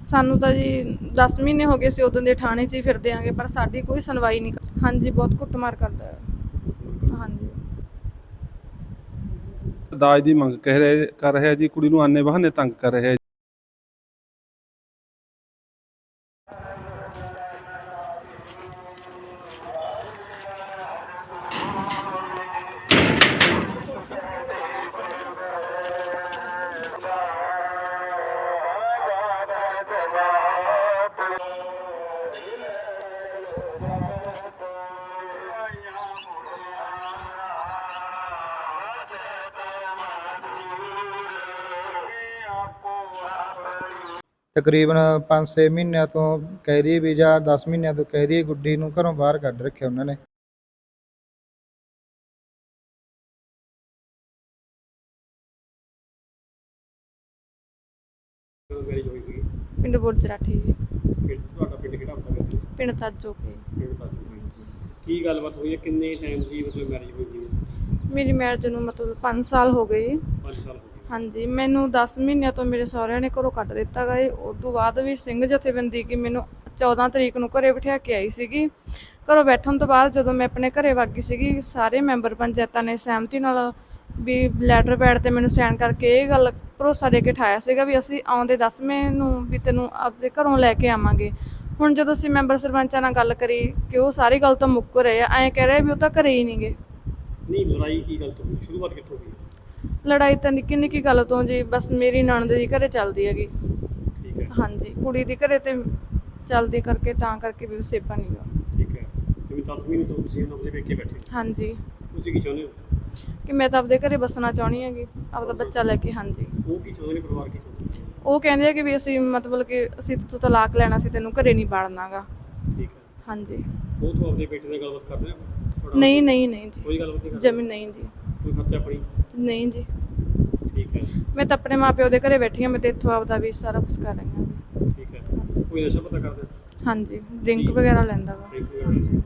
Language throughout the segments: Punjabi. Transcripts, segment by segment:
ਸਾਨੂੰ ਤਾਂ ਜੀ 10 ਮਹੀਨੇ ਹੋ ਗਏ ਸੀ ਉਦੋਂ ਦੇ ਥਾਣੇ 'ਚ ਹੀ ਫਿਰਦੇ ਆਂਗੇ, ਪਰ ਸਾਡੀ ਕੋਈ ਸੁਣਵਾਈ ਨਹੀਂ ਕਰ- ਹਾਂਜੀ, ਬਹੁਤ ਕੁੱਟਮਾਰ ਕਰਦਾ ਹੈ। ਹਾਂਜੀ। ਦਾਜ ਦੀ ਮੰਗ ਕਹਿ ਰਹੇ ਕਰ ਰਿਹਾ ਜੀ, ਕੁੜੀ ਨੂੰ ਆਨੇ ਬਹਾਨੇ ਤੰਗ ਕਰ ਰਿਹਾ ਹੈ ਤਕਰੀਬਨ 5-6 ਮਹੀਨਿਆਂ ਤੋਂ ਕਹਿ ਦਈਏ ਵੀ ਜਾਂ 10 ਮਹੀਨਿਆਂ ਤੋਂ ਕਹਿ ਦਈਏ ਗੁੱਡੀ ਨੂੰ ਘਰੋਂ ਬਾਹਰ ਕੱਢ ਰੱਖਿਆ ਉਹਨਾਂ ਨੇ। ਮੈਰਿਜ ਹੋਈ ਸੀ ਪਿੰਡ ਬੁਰਜਰਾਠੀ ਜੀ। ਪਿੰਡ ਤੁਹਾਡਾ ਪਿੰਡ ਕਿਹੜਾ ਹੁੰਦਾ ਵੈਸੇ? ਪਿੰਡ ਤਾਜੋ ਕੇ। ਪਿੰਡ ਕੀ ਗੱਲਬਾਤ ਹੋਈ ਹੈ? ਕਿੰਨੇ ਟਾਈਮ ਦੀ ਮਤਲਬ ਮੈਰਿਜ ਹੋਈ ਸੀ? ਮੇਰੀ ਮੈਰਿਜ ਨੂੰ ਮਤਲਬ 5 ਸਾਲ ਹੋ ਗਏ ਜੀ। 5 ਸਾਲ ਹੋ ਗਏ। ਹਾਂਜੀ, ਮੈਨੂੰ 10 ਮਹੀਨਿਆਂ ਤੋਂ ਮੇਰੇ ਸਹੁਰਿਆਂ ਨੇ ਘਰੋਂ ਕੱਢ ਦਿੱਤਾ ਗਏ ਉਸ ਤੋਂ ਬਾਅਦ ਵੀ ਸਿੰਘ ਜਥੇਬੰਦੀ ਕੀ ਮੈਨੂੰ 14 ਤਰੀਕ ਨੂੰ ਘਰੇ ਬਿਠਾ ਕੇ ਆਈ ਸੀਗੀ। ਘਰੋਂ ਬੈਠਣ ਤੋਂ ਬਾਅਦ ਜਦੋਂ ਮੈਂ ਆਪਣੇ ਘਰੇ ਵਗ ਸੀਗੀ, ਸਾਰੇ ਮੈਂਬਰ ਪੰਚਾਇਤਾਂ ਨੇ ਸਹਿਮਤੀ ਨਾਲ ਵੀ ਲੈਟਰ ਪੈਡ ਤੇ ਮੈਨੂੰ ਸਾਈਨ ਕਰਕੇ ਇਹ ਗੱਲ ਭਰੋਸਾ ਦੇ ਕੇ ਠਾਇਆ ਸੀਗਾ ਵੀ ਅਸੀਂ ਆਉਂਦੇ 10ਵੇਂ ਨੂੰ ਵੀ ਤੈਨੂੰ ਆਪਣੇ ਘਰੋਂ ਲੈ ਕੇ ਆਵਾਂਗੇ। ਹੁਣ ਜਦੋਂ ਅਸੀਂ ਮੈਂਬਰ ਸਰਪੰਚਾਂ ਨਾਲ ਗੱਲ ਕਰੀ ਕਿ ਉਹ ਸਾਰੀ ਗੱਲ ਤੋਂ ਮੁੱਕ ਰਹੇ ਆ, ਐਂ ਕਹਿ ਰਹੇ ਵੀ ਉਹ ਤਾਂ ਘਰੇ ਹੀ ਨਹੀਂਗੇ ਨਹੀਂ, ਲੜਾਈ ਕੀ ਗੱਲ ਤੋਂ ਹੋਈ? ਸ਼ੁਰੂਆਤ ਕਿੱਥੋਂ ਹੋਈ? ਲੜਾਈ ਤਾਂ ਨਿੱਕੀ ਨਿੱਕੀ ਗੱਲ ਤੋਂ ਜੀ ਬਸ ਮੇਰੀ ਨਣਦ ਦੀ ਘਰੇ ਚੱਲਦੀ ਹੈਗੀ। ਠੀਕ ਹੈ। ਹਾਂਜੀ ਕੁੜੀ ਦੀ ਘਰੇ ਤੇ ਚੱਲਦੀ ਕਰਕੇ ਤਾਂ ਕਰਕੇ ਵੀ ਸੇਪਾ ਨਹੀਂ ਗਾ ਠੀਕ ਹੈ। ਜਿਵੇਂ 10 ਮਹੀਨੇ ਤੋਂ ਤੁਸੀਂ ਉਹਨਾਂ ਦੇ ਵੇਖ ਕੇ ਬੈਠੇ? ਹਾਂਜੀ। ਤੁਸੀਂ ਕੀ ਚਾਹੁੰਦੇ ਹੋ? ਕਿ ਮੈਂ ਤਾਂ ਆਪਦੇ ਘਰੇ ਬਸਣਾ ਚਾਹਣੀ ਹੈਗੀ ਆਪਦਾ ਬੱਚਾ ਲੈ ਕੇ ਹਾਂਜੀ। ਉਹ ਕੀ ਚਾਹੁੰਦੇ ਨੇ? ਪਰਿਵਾਰ ਕੀ ਚਾਹੁੰਦੇ ਉਹ ਕਹਿੰਦੇ ਆ ਕਿ ਵੀ ਅਸੀਂ ਮਤਲਬ ਕਿ ਅਸੀਂ ਤੂੰ ਤਲਾਕ ਲੈਣਾ ਸੀ ਤੈਨੂੰ ਘਰੇ ਨਹੀਂ ਬਾੜਨਾਗਾ। ਠੀਕ ਹੈ। ਹਾਂਜੀ। ਉਹ ਤੋਂ ਆਪਣੇ ਬੇਟੇ ਨਾਲ ਗੱਲਬਾਤ ਕਰਦੇ ਆ? ਨਹੀਂ ਨਹੀਂ ਨਹੀਂ ਜੀ। ਕੋਈ ਗੱਲਬਾਤ ਨਹੀਂ ਕਰਦੇ? ਜਮੀ ਨਹੀਂ ਜੀ। ਕੋਈ ਖਰਚਾ ਪਾਣੀ ਨਹੀਂ ਜੀ। ਠੀਕ ਹੈ। ਮੈਂ ਤਾਂ ਆਪਣੇ ਮਾਪਿਓ ਦੇ ਘਰੇ ਬੈਠੀ ਹਾਂ ਮੈਂ ਤੇ ਇੱਥੋਂ ਆਪਦਾ ਵੀ ਸਾਰਾ ਕੁਝ ਕਰ ਰਹੀ ਹਾਂ। ਠੀਕ ਹੈ। ਕੋਈ ਨਸ਼ਾ ਪਤਾ ਕਰਦਾ? ਹਾਂਜੀ ਡਰਿੰਕ ਵਗੈਰਾ ਲੈਂਦਾ ਵਾ। ਡਰਿੰਕ ਵਗੈਰਾ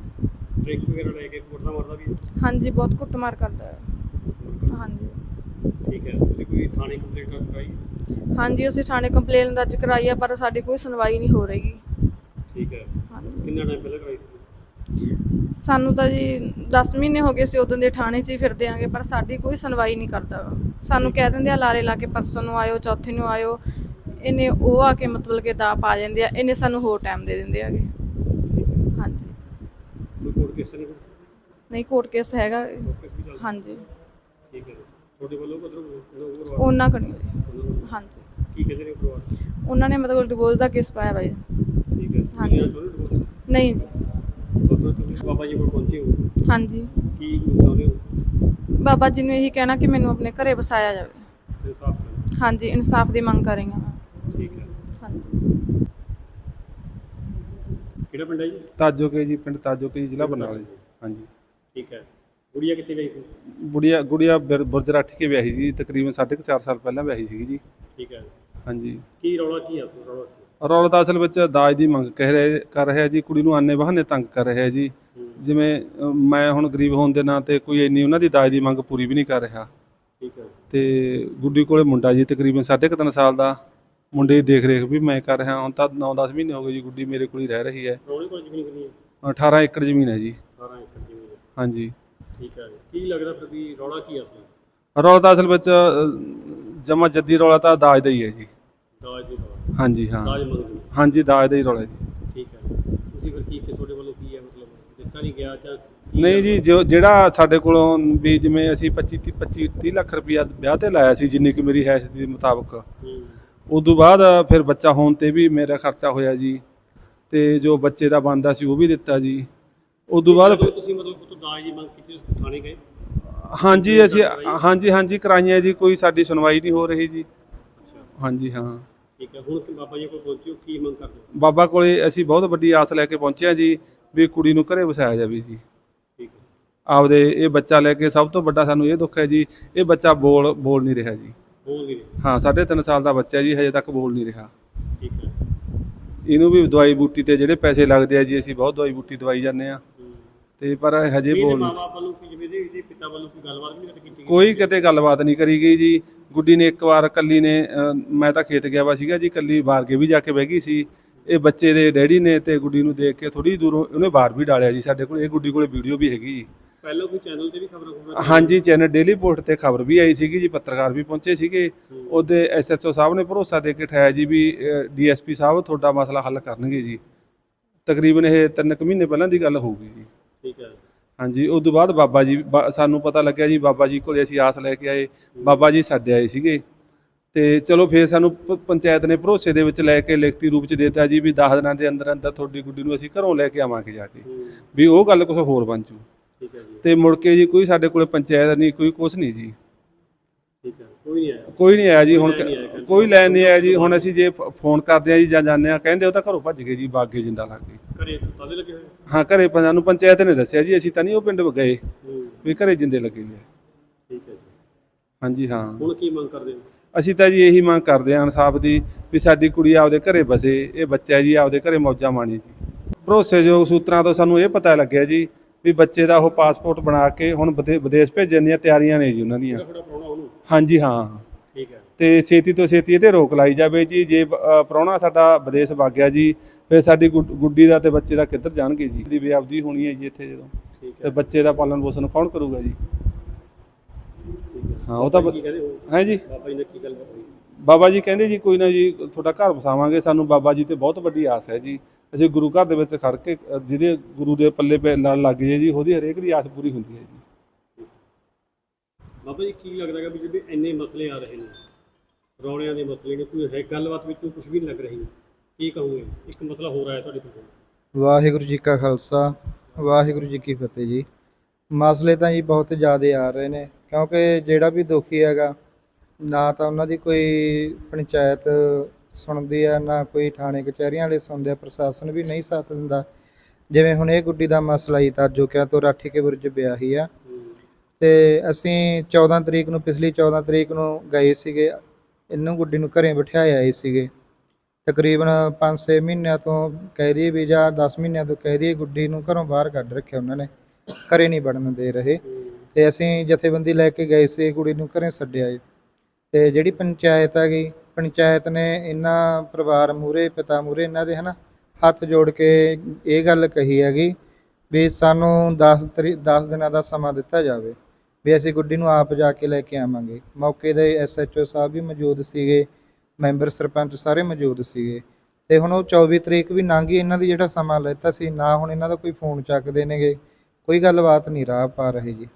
ਡਰਿੰਕ ਵਗੈਰਾ ਲੈ ਕੇ ਕੁੱਟਦਾ ਮਾਰਦਾ ਵੀ? ਹੈ? ਹਾਂਜੀ ਬਹੁਤ ਕੁੱਟਮਾਰ ਕਰਦਾ ਹੈ। ਹਾਂਜੀ। ਠੀਕ ਹੈ ਤੁਸੀਂ ਕੋਈ ਥਾਣੇ ਕੰਪਲੇਂਟ ਕਰ ਚੁਕਾਈ ਹਾਂਜੀ ਅਸੀਂ ਥਾਣੇ ਕੰਪਲੇਨ ਦਰਜ ਕਰਾਈ ਆ ਪਰ ਸਾਡੀ ਕੋਈ ਸੁਣਵਾਈ ਨਹੀਂ ਹੋ ਰਹੀ। ਠੀਕ ਹੈ। ਹਾਂਜੀ। ਕਿੰਨਾ ਟਾਈਮ ਪਹਿਲਾਂ ਕਰਾਈ ਸੀ? ਸਾਨੂੰ ਤਾਂ ਜੀ 10 ਮਹੀਨੇ ਹੋ ਗਏ ਸੀ ਉਦੋਂ ਦੇ ਥਾਣੇ 'ਚ ਹੀ ਫਿਰਦੇ ਆਂਗੇ ਪਰ ਸਾਡੀ ਕੋਈ ਸੁਣਵਾਈ ਨਹੀਂ ਕਰਦਾ। ਸਾਨੂੰ ਕਹਿ ਦਿੰਦੇ ਆ ਲਾਰੇ ਲਾ ਕੇ ਪਰਸੋਂ ਨੂੰ ਆਇਓ ਚੌਥੇ ਨੂੰ ਆਇਓ। ਇਹਨੇ ਉਹ ਆ ਕੇ ਮਤਲਬ ਕਿ ਦਾ ਪਾ ਜਾਂਦੇ ਆ ਇਹਨੇ ਸਾਨੂੰ ਹੋਰ ਟਾਈਮ ਦੇ ਦਿੰਦੇ ਆਗੇ। ਹਾਂਜੀ। ਕੋਈ ਕੋਰਟ ਕੇਸ ਨਹੀਂ ਨਹੀਂ ਕੋਰਟ ਕੇਸ ਹੈਗਾ। ਹਾਂਜੀ। ਠੀਕ ਹੈ ਤੁਹਾਡੇ ਵੱਲੋਂ ਉਹ ਉਹਨਾਂ ਕਣੀ ਹਾਂਜੀ। ਕੀ ਕਹਿੰਦੇ ਨੇ ਪਰਿਵਾਰ? ਉਹਨਾਂ ਨੇ ਮਤਲਬ ਡਿਵੋਰਸ ਦਾ ਕੇਸ ਪਾਇਆ ਬਾਈ ਠੀਕ ਹੈ। ਹਾਂਜੀ। ਨਹੀਂ ਜੀ। ਮਤਲਬ ਤੁਸੀਂ ਬਾਬਾ ਜੀ ਕੋਲ ਪਹੁੰਚੇ ਹੋ? ਹਾਂਜੀ। ਕੀ ਚਾਹੁੰਦੇ ਹੋ? ਬਾਬਾ ਜੀ ਨੂੰ ਇਹੀ ਕਹਿਣਾ ਕਿ ਮੈਨੂੰ ਆਪਣੇ ਘਰੇ ਵਸਾਇਆ ਜਾਵੇ। ਹਾਂਜੀ ਇਨਸਾਫ ਦੀ ਮੰਗ ਕਰ ਰਹੀ ਹਾਂ ਮੈਂ। ਠੀਕ ਹੈ। ਹਾਂਜੀ। ਕਿਹੜਾ ਪਿੰਡ ਹੈ ਜੀ? ਤਾਜੋ ਕੇ ਜੀ ਪਿੰਡ ਤਾਜੋ ਕੇ ਜੀ ਜ਼ਿਲ੍ਹਾ ਬਰਨਾਲਾ। ਜੀ ਹਾਂਜੀ। ਠੀਕ ਹੈ। ਗੁੜੀਆ ਕਿੱਥੇ ਗਈ ਸੀ? ਗੁੜੀਆ ਗੁੜੀਆ ਬਿਰ- ਬੁਰਜਰਾਠੀ ਕੇ ਵਿਆਹੀ ਜੀ। ਤਕਰੀਬਨ 4.5 ਸਾਲ ਪਹਿਲਾਂ ਵਿਆਹੀ ਸੀਗੀ ਜੀ। ਠੀਕ ਹੈ। ਹਾਂਜੀ। ਕੀ ਰੌਲਾ ਕੀ ਹੈ ਅਸਲ ਰੌਲਾ ਕੀ? ਰੌਲਾ ਤਾਂ ਅਸਲ ਵਿੱਚ ਦਾਜ ਦੀ ਮੰਗ ਕਹਿ ਰਹੇ ਕਰ ਰਿਹਾ ਜੀ ਕੁੜੀ ਨੂੰ ਆਨੇ ਬਹਾਨੇ ਤੰਗ ਕਰ ਰਿਹਾ ਜੀ। ਜਿਵੇਂ ਅ, ਮੈਂ ਹੁਣ ਗਰੀਬ ਹੋਣ ਦੇ ਨਾਂ ਤੇ ਕੋਈ ਇੰਨੀ ਉਹਨਾਂ ਦੀ ਦਾਜ ਦੀ ਮੰਗ ਪੂਰੀ ਵੀ ਨਹੀਂ ਕਰ ਰਿਹਾ। ਠੀਕ ਹੈ। ਤੇ ਗੁੱਡੀ ਕੋਲੇ ਮੁੰਡਾ ਜੀ ਤਕਰੀਬਨ 3.5 ਸਾਲ ਦਾ। ਮੁੰਡੇ ਦੀ ਦੇਖ ਰੇਖ ਵੀ ਮੈਂ ਕਰ ਰਿਹਾ ਹੁਣ ਤਾਂ 9-10 ਮਹੀਨੇ ਹੋ ਗਏ ਜੀ ਗੁੱਡੀ ਮੇਰੇ ਕੋਲ ਹੀ ਰਹਿ ਰਹੀ ਹੈ। ਰੌਲੇ ਕੋਲ ਜ਼ਮੀਨ ਕਿੰਨੀ ਹੈ? 18 ਏਕੜ ਜ਼ਮੀਨ ਹੈ ਜੀ। 18 ਏਕੜ ਜ਼ਮੀਨ ਹੈ। ਹਾਂਜੀ। ਠੀਕ ਹੈ ਕੀ ਲੱਗਦਾ ਫਿਰ ਵੀ ਰੌਲਾ ਕੀ ਅਸਲ? ਰੌਲਾ ਤਾਂ ਅਸਲ ਵਿੱਚ ਜਮਾ ਜੱਦੀ ਰੌਲਾ ਤਾਂ ਦਾਜ ਦਾ ਹੀ ਹੈ ਜੀ। ਹਾਂਜੀ ਹਾਂ। ਦਾਜ ਮੰਗਦੇ ਨੇ ਹਾਂਜੀ ਦਾਜ ਦਾ ਹੀ ਰੌਲਾ ਜੀ। ਠੀਕ ਹੈ। ਤੁਸੀਂ ਫਿਰ ਕੀ ਕਿ ਤੁਹਾਡੇ ਵੱਲੋਂ ਕੀ ਹੈ ਮਤਲਬ ਦਿੱਤਾ ਨਹੀਂ ਗਿਆ ਜਾਂ ਕੀ ਨਹੀਂ ਜੀ ਜੋ ਜਿਹੜਾ ਸਾਡੇ ਕੋਲੋਂ ਵੀ ਜਿਵੇਂ ਅਸੀਂ 25 ਤੀਹ- 25 30 ਲੱਖ ਰੁਪਇਆ ਵਿਆਹ ਤੇ ਲਾਇਆ ਸੀ ਜਿੰਨੀ ਕਿ ਮੇਰੀ ਹੈਸ ਦੇ ਮੁਤਾਬਕ। ਹੂੰ। ਉਸ ਤੋਂ ਬਾਅਦ ਫਿਰ ਬੱਚਾ ਹੋਣ ਤੇ ਵੀ ਮੇਰਾ ਖਰਚਾ ਹੋਇਆ ਜੀ। ਤੇ ਜੋ ਬੱਚੇ ਦਾ ਬਣਦਾ ਸੀ ਉਹ ਵੀ ਦਿੱਤਾ ਜੀ। ਉਸ ਤੋਂ ਬਾਅਦ ਜਦੋਂ ਤੁਸੀਂ ਮਤਲਬ ਤੋਂ ਦਾਜ ਦੀ ਮੰਗ ਕੀਤੀ ਤੁਸੀਂ ਥਾਣੇ ਗਏ? ਹਾਂਜੀ ਅਸੀਂ ਹਾਂਜੀ ਹਾਂਜੀ ਕਰਾਈਆਂ ਜੀ ਕੋਈ ਸਾਡੀ ਸੁਣਵਾਈ ਨਹੀਂ ਹੋ ਰਹੀ ਜੀ। ਹਾਂਜੀ ਹਾਂ। ਠੀਕ ਹੈ। ਹੁਣ ਕਿ ਬਾਬਾ ਜੀ ਕੋਲ ਪਹੁੰਚਿਓ ਕੀ ਮੰਗ ਕਰਦੇ ਹੋ? ਬਾਬਾ ਕੋਲੇ ਅਸੀਂ ਬਹੁਤ ਵੱਡੀ ਆਸ ਲੈ ਕੇ ਪਹੁੰਚੇ ਹਾਂ ਜੀ ਵੀ ਕੁੜੀ ਨੂੰ ਘਰੇ ਵਸਾਇਆ ਜਾਵੇ ਜੀ। ਠੀਕ ਹੈ। ਆਪਦੇ ਇਹ ਬੱਚਾ ਲੈ ਕੇ ਸਭ ਤੋਂ ਵੱਡਾ ਸਾਨੂੰ ਇਹ ਦੁੱਖ ਹੈ ਜੀ ਇਹ ਬੱਚਾ ਬੋਲ ਬੋਲ ਨਹੀਂ ਰਿਹਾ ਜੀ। ਬੋਲ ਨਹੀਂ ਰਹੇ। ਹਾਂ 3.5 ਸਾਲ ਦਾ ਬੱਚਾ ਜੀ ਹਜੇ ਤੱਕ ਬੋਲ ਨਹੀਂ ਰਿਹਾ। ਠੀਕ ਹੈ। ਇਹਨੂੰ ਵੀ ਦਵਾਈ ਬੂਟੀ ਤੇ ਜਿਹੜੇ ਪੈਸੇ ਲੱਗਦੇ ਆ ਜੀ ਅਸੀਂ ਬਹੁਤ ਦਵਾਈ ਬੂਟੀ ਦਵਾਈ ਜਾਂਦੇ ਆ ਤੇ ਪਰ ਹਜੇ ਇਹਦੇ ਬੋਲ ਨਹੀਂ ਮਾਪੇ ਵੱਲੋਂ ਕੀ ਜਿਵੇਂ ਇਹਦੇ ਇਹਦੇ ਪਿਤਾ ਵੱਲੋਂ ਕੋਈ ਗੱਲਬਾਤ ਵੀ ਨਹੀਂ ਕੀਤੀ ਗਈ? ਕੋਈ ਕਿਤੇ ਗੱਲਬਾਤ ਨਹੀਂ ਕਰੀ ਗਈ ਜੀ। ਗੁੱਡੀ ਨੇ ਇੱਕ ਵਾਰ ਕੱਲੀ ਨੇ ਮੈਂ ਤਾਂ ਖੇਤ ਗਿਆ ਵਾ ਸੀਗਾ ਜੀ ਕੱਲੀ ਬਾਹਰ ਕੇ ਵੀ ਜਾ ਕੇ ਬਹਿ ਗਈ ਸੀ। ਇਹ ਬੱਚੇ ਦੇ ਡੈਡੀ ਨੇ ਤੇ ਗੁੱਡੀ ਨੂੰ ਦੇਖ ਕੇ ਥੋੜੀ ਦੂਰੋਂ ਉਹਨੇ ਬਾਹਰ ਵੀ ਡਾਲਿਆ ਜੀ ਸਾਡੇ ਕੋਲ। ਇਹ ਗੁੱਡੀ ਕੋਲੇ ਵੀਡੀਓ ਵੀ ਹੈਗੀ ਜੀ। ਪਹਿਲਾਂ ਕੋਈ ਚੈਨਲ ਤੇ ਵੀ ਖਬਰਾਂ ਖਬਰਾਂ ਹਾਂਜੀ ਚੈਨਲ ਡੇਲੀ ਪੋਸਟ ਤੇ ਖਬਰ ਵੀ ਆਈ ਸੀਗੀ ਜੀ ਪੱਤਰਕਾਰ ਵੀ ਪਹੁੰਚੇ ਸੀਗੇ। ਉਹਦੇ ਐਸਐਚਓ ਸਾਹਿਬ ਨੇ ਭਰੋਸਾ ਦੇ ਕੇ ਠਾਇਆ ਜੀ ਵੀ ਡੀਐਸਪੀ ਸਾਹਿਬ ਤੁਹਾਡਾ ਮਸਲਾ ਹੱਲ ਕਰਨਗੇ ਜੀ। ਤਕਰੀਬਨ ਇਹ ਤਿੰਨ ਕੁ ਮਹੀਨੇ ਪਹਿਲਾਂ ਦੀ ਗੱਲ ਹੋਊਗੀ ਜੀ। ਠੀਕ ਹੈ। ਹਾਂਜੀ ਉਸ ਤੋਂ ਬਾਅਦ ਬਾਬਾ ਜੀ ਬਾ- ਸਾਨੂੰ ਪਤਾ ਲੱਗਿਆ ਜੀ ਬਾਬਾ ਜੀ ਕੋਲੇ ਅਸੀਂ ਆਸ ਲੈ ਕੇ ਆਏ ਬਾਬਾ ਜੀ ਸਾਡੇ ਆਏ ਸੀਗੇ। ਤੇ ਚਲੋ ਫੇਰ ਸਾਨੂੰ ਪ- ਪੰਚਾਇਤ ਨੇ ਭਰੋਸੇ ਦੇ ਵਿੱਚ ਲੈ ਕੇ ਲਿਖਤੀ ਰੂਪ ਚ ਦੇਤਾ ਜੀ ਵੀ 10 ਦਿਨਾਂ ਦੇ ਅੰਦਰ ਅੰਦਰ ਤੁਹਾਡੀ ਗੁੱਡੀ ਨੂੰ ਅਸੀਂ ਘਰੋਂ ਲੈ ਕੇ ਆਵਾਂਗੇ ਜਾ ਕੇ। ਵੀ ਉਹ ਗੱਲ ਕੁਝ ਹੋਰ ਬਣ ਜੂ। ਠੀਕ ਹੈ ਜੀ। ਤੇ ਮੁੜ ਕੇ ਜੀ ਕੋਈ ਸਾਡੇ ਕੋਲੇ ਪੰਚਾਇਤ ਨਹੀਂ ਕੋਈ ਕੁਛ ਨਹੀਂ ਜੀ। ਠੀਕ ਹੈ ਕੋਈ ਨਹੀਂ ਆਇਆ। ਕੋਈ ਨਹੀਂ ਆਇਆ ਜੀ ਹੁਣ ਕੋਈ ਲੈਣ ਨਹੀਂ ਆਇਆ। ਕਹਿੰਦੇ। ਕੋਈ ਲੈਣ ਨਹੀਂ ਆਇਆ ਜੀ ਹੁਣ ਅਸੀਂ ਜੇ ਫ- ਫੋਨ ਕਰਦੇ ਆ ਜੀ ਜਾਂ ਜਾਂਦੇ ਆ ਕਹਿੰਦੇ ਉਹ ਤਾਂ ਘਰੋਂ ਭੱਜ ਗਏ ਜੀ ਬਾਗੇ ਜਿੰਦਾ ਲੱਗ ਗਏ। ਘਰੇ ਤਾਲੇ ਲੱਗੇ ਹੋਏ ਹਾਂ ਘਰੇ ਪੰਜਾਂ ਨੂੰ ਪੰਚਾਇਤ ਨੇ ਦੱਸਿਆ ਜੀ ਅਸੀਂ ਤਾਂ ਨਹੀਂ ਉਹ ਪਿੰਡ ਗਏ। ਵੀ ਘਰੇ ਜਿੰਦੇ ਲੱਗੇ ਨੇ ਠੀਕ ਹੈ ਜੀ। ਹਾਂਜੀ ਹਾਂ। ਹੁਣ ਕੀ ਮੰਗ ਕਰਦੇ ਹੋ? ਅਸੀਂ ਤਾਂ ਜੀ ਇਹੀ ਮੰਗ ਕਰਦੇ ਹਾਂ ਇਨਸਾਫ ਦੀ ਵੀ ਸਾਡੀ ਕੁੜੀ ਆਪਦੇ ਘਰੇ ਬਸੇ ਇਹ ਬੱਚਾ ਜੀ ਆਪਦੇ ਘਰੇ ਮੌਜਾਂ ਮਾਣੇ ਜੀ। ਭਰੋਸੇਯੋਗ ਸੂਤਰਾਂ ਤੋਂ ਸਾਨੂੰ ਇਹ ਪਤਾ ਲੱਗਿਆ ਜੀ ਵੀ ਬੱਚੇ ਦਾ ਉਹ ਪਾਸਪੋਰਟ ਬਣਾ ਕੇ ਹੁਣ ਵਿਦੇ- ਵਿਦੇਸ਼ ਭੇਜਣ ਦੀਆਂ ਤਿਆਰੀਆਂ ਨੇ ਜੀ ਉਹਨਾਂ ਦੀਆਂ। ਹਾਂਜੀ ਹੈ। ਤੇ ਛੇਤੀ ਤੋਂ ਛੇਤੀ ਇਹਤੇ ਰੋਕ ਲਾਈ ਜਾਵੇ ਜੀ। ਜੇ ਪ੍ਰਾਹੁਣਾ ਸਾਡਾ ਵਿਦੇਸ਼ ਵਗ ਗਿਆ ਜੀ ਫਿਰ ਸਾਡੀ ਗੁੱਡ- ਦਾ ਤੇ ਬੱਚੇ ਦਾ ਕਿੱਧਰ ਜਾਣਗੇ ਜੀ? ਦੀ ਬੇਅਬਦੀ ਹੋਣੀ ਹੈ ਜੀ ਇੱਥੇ ਜਦੋਂ। ਤੇ ਬੱਚੇ ਦਾ ਪਾਲਣ ਪੋਸ਼ਣ ਕੌਣ ਕਰੂਗਾ ਜੀ? ਹੈ। ਉਹ ਤਾਂ ਹੋ ਜੀ? ਬਾਬਾ ਜੀ ਨੇ ਕੀ ਗੱਲ ਹੋਈ ਬਾਬਾ ਜੀ ਕਹਿੰਦੇ ਜੀ ਕੋਈ ਨਾ ਜੀ ਤੁਹਾਡਾ ਘਰ ਵਸਾਵਾਂਗੇ। ਸਾਨੂੰ ਬਾਬਾ ਜੀ ਤੇ ਬਹੁਤ ਵੱਡੀ ਆਸ ਹੈ ਜੀ। ਅਸੀਂ ਗੁਰੂ ਘਰ ਦੇ ਵਿੱਚ ਖੜ ਕੇ ਜਿਹਦੇ ਗੁਰੂ ਦੇ ਪੱਲੇ ਪੈ ਲੜ ਲੱਗ ਜੇ ਜੀ ਉਹਦੀ ਹਰੇਕ ਦੀ ਆਸ ਪੂਰੀ ਹੁੰਦੀ ਹੈ ਜੀ। ਬਾਬਾ ਜੀ ਕੀ ਲੱਗਦਾ ਹੈ ਵੀ ਜਿਹੜੇ ਇੰਨੇ ਮਸਲੇ ਆ ਰਹੇ ਨੇ? ਰੌਣਿਆਂ ਦੇ ਮਸਲੇ ਨੇ ਕੋਈ ਹੈ ਗੱਲਬਾਤ ਵਿੱਚੋਂ ਕੁਝ ਵੀ ਨਹੀਂ ਲੱਗ ਰਹੀ। ਕੀ ਕਹੋਗੇ? ਇੱਕ ਮਸਲਾ ਹੋ ਰਿਹਾ ਹੈ ਤੁਹਾਡੇ ਕੋਲ ਵਾਹਿਗੁਰੂ ਜੀ ਕਾ ਖਾਲਸਾ ਵਾਹਿਗੁਰੂ ਜੀ ਕੀ ਫਤਿਹ ਜੀ। ਮਸਲੇ ਤਾਂ ਜੀ ਬਹੁਤ ਜ਼ਿਆਦਾ ਆ ਰਹੇ ਨੇ ਕਿਉਂਕਿ ਜਿਹੜਾ ਵੀ ਦੁਖੀ ਹੈਗਾ ਨਾ ਤਾਂ ਉਹਨਾਂ ਦੀ ਕੋਈ ਪੰਚਾਇਤ ਸੁਣਦੀ ਆ ਨਾ ਕੋਈ ਥਾਣੇ ਕਚਹਿਰੀਆਂ ਵਾਲੇ ਸੁਣਦੇ ਆ ਪ੍ਰਸ਼ਾਸਨ ਵੀ ਨਹੀਂ ਸਾਥ ਦਿੰਦਾ। ਜਿਵੇਂ ਹੁਣ ਇਹ ਗੁੱਡੀ ਦਾ ਮਸਲਾ ਹੀ ਤਾਂ ਜੋ ਕਿ ਤੋਂ ਰਾਠੀ ਕੇ ਬੁਰਜ ਵਿਆਹੀ ਆ। ਤੇ ਅਸੀਂ 14 ਤਰੀਕ ਨੂੰ ਪਿਛਲੀ 14 ਤਰੀਕ ਨੂੰ ਗਏ ਸੀਗੇ ਇਹਨੂੰ ਗੁੱਡੀ ਨੂੰ ਘਰੇ ਬਿਠਾਏ ਆਏ ਸੀਗੇ। ਤਕਰੀਬਨ 5-6 ਮਹੀਨਿਆਂ ਤੋਂ ਕਹਿ ਦਈਏ ਵੀ ਜਾਂ 10 ਮਹੀਨਿਆਂ ਤੋਂ ਕਹਿ ਦਈਏ ਗੁੱਡੀ ਨੂੰ ਘਰੋਂ ਬਾਹਰ ਕੱਢ ਰੱਖਿਆ ਉਹਨਾਂ ਨੇ। ਘਰੇ ਨਹੀਂ ਵੜਨ ਦੇ ਰਹੇ। ਤੇ ਅਸੀਂ ਜਥੇਬੰਦੀ ਲੈ ਕੇ ਗਏ ਸੀ ਕੁੜੀ ਨੂੰ ਘਰੇ ਛੱਡਿਆ ਏ ਤੇ ਜਿਹੜੀ ਪੰਚਾਇਤ ਹੈਗੀ ਪੰਚਾਇਤ ਨੇ ਇਹਨਾਂ ਪਰਿਵਾਰ ਮੂਰੇ ਪਿਤਾ ਮੂਰੇ ਇਹਨਾਂ ਦੇ ਹਨਾ ਹੱਥ ਜੋੜ ਕੇ ਇਹ ਗੱਲ ਕਹੀ ਹੈਗੀ ਵੀ ਸਾਨੂੰ 10 ਤਰੀ 10 ਦਿਨਾਂ ਦਾ ਸਮਾਂ ਦਿੱਤਾ ਜਾਵੇ। ਵੀ ਅਸੀਂ ਗੁੱਡੀ ਨੂੰ ਆਪ ਜਾ ਕੇ ਲੈ ਕੇ ਆਵਾਂਗੇ। ਮੌਕੇ ਦੇ ਐਸਐਚਓ ਸਾਹਿਬ ਵੀ ਮੌਜੂਦ ਸੀਗੇ ਮੈਂਬਰ ਸਰਪੰਚ ਸਾਰੇ ਮੌਜੂਦ ਸੀਗੇ। ਤੇ ਹੁਣ ਉਹ 24 ਤਰੀਕ ਵੀ ਲੰਘ ਗਈ ਇਹਨਾਂ ਦੀ ਜਿਹੜਾ ਸਮਾਂ ਲੈਤਾ ਸੀ ਨਾ ਹੁਣ ਇਹਨਾਂ ਦਾ ਕੋਈ ਫੋਨ ਚੱਕਦੇ ਨੇਗੇ ਕੋਈ ਗੱਲਬਾਤ ਨਹੀਂ ਰਾਹ ਪਾ ਰਹੇ ਜੀ।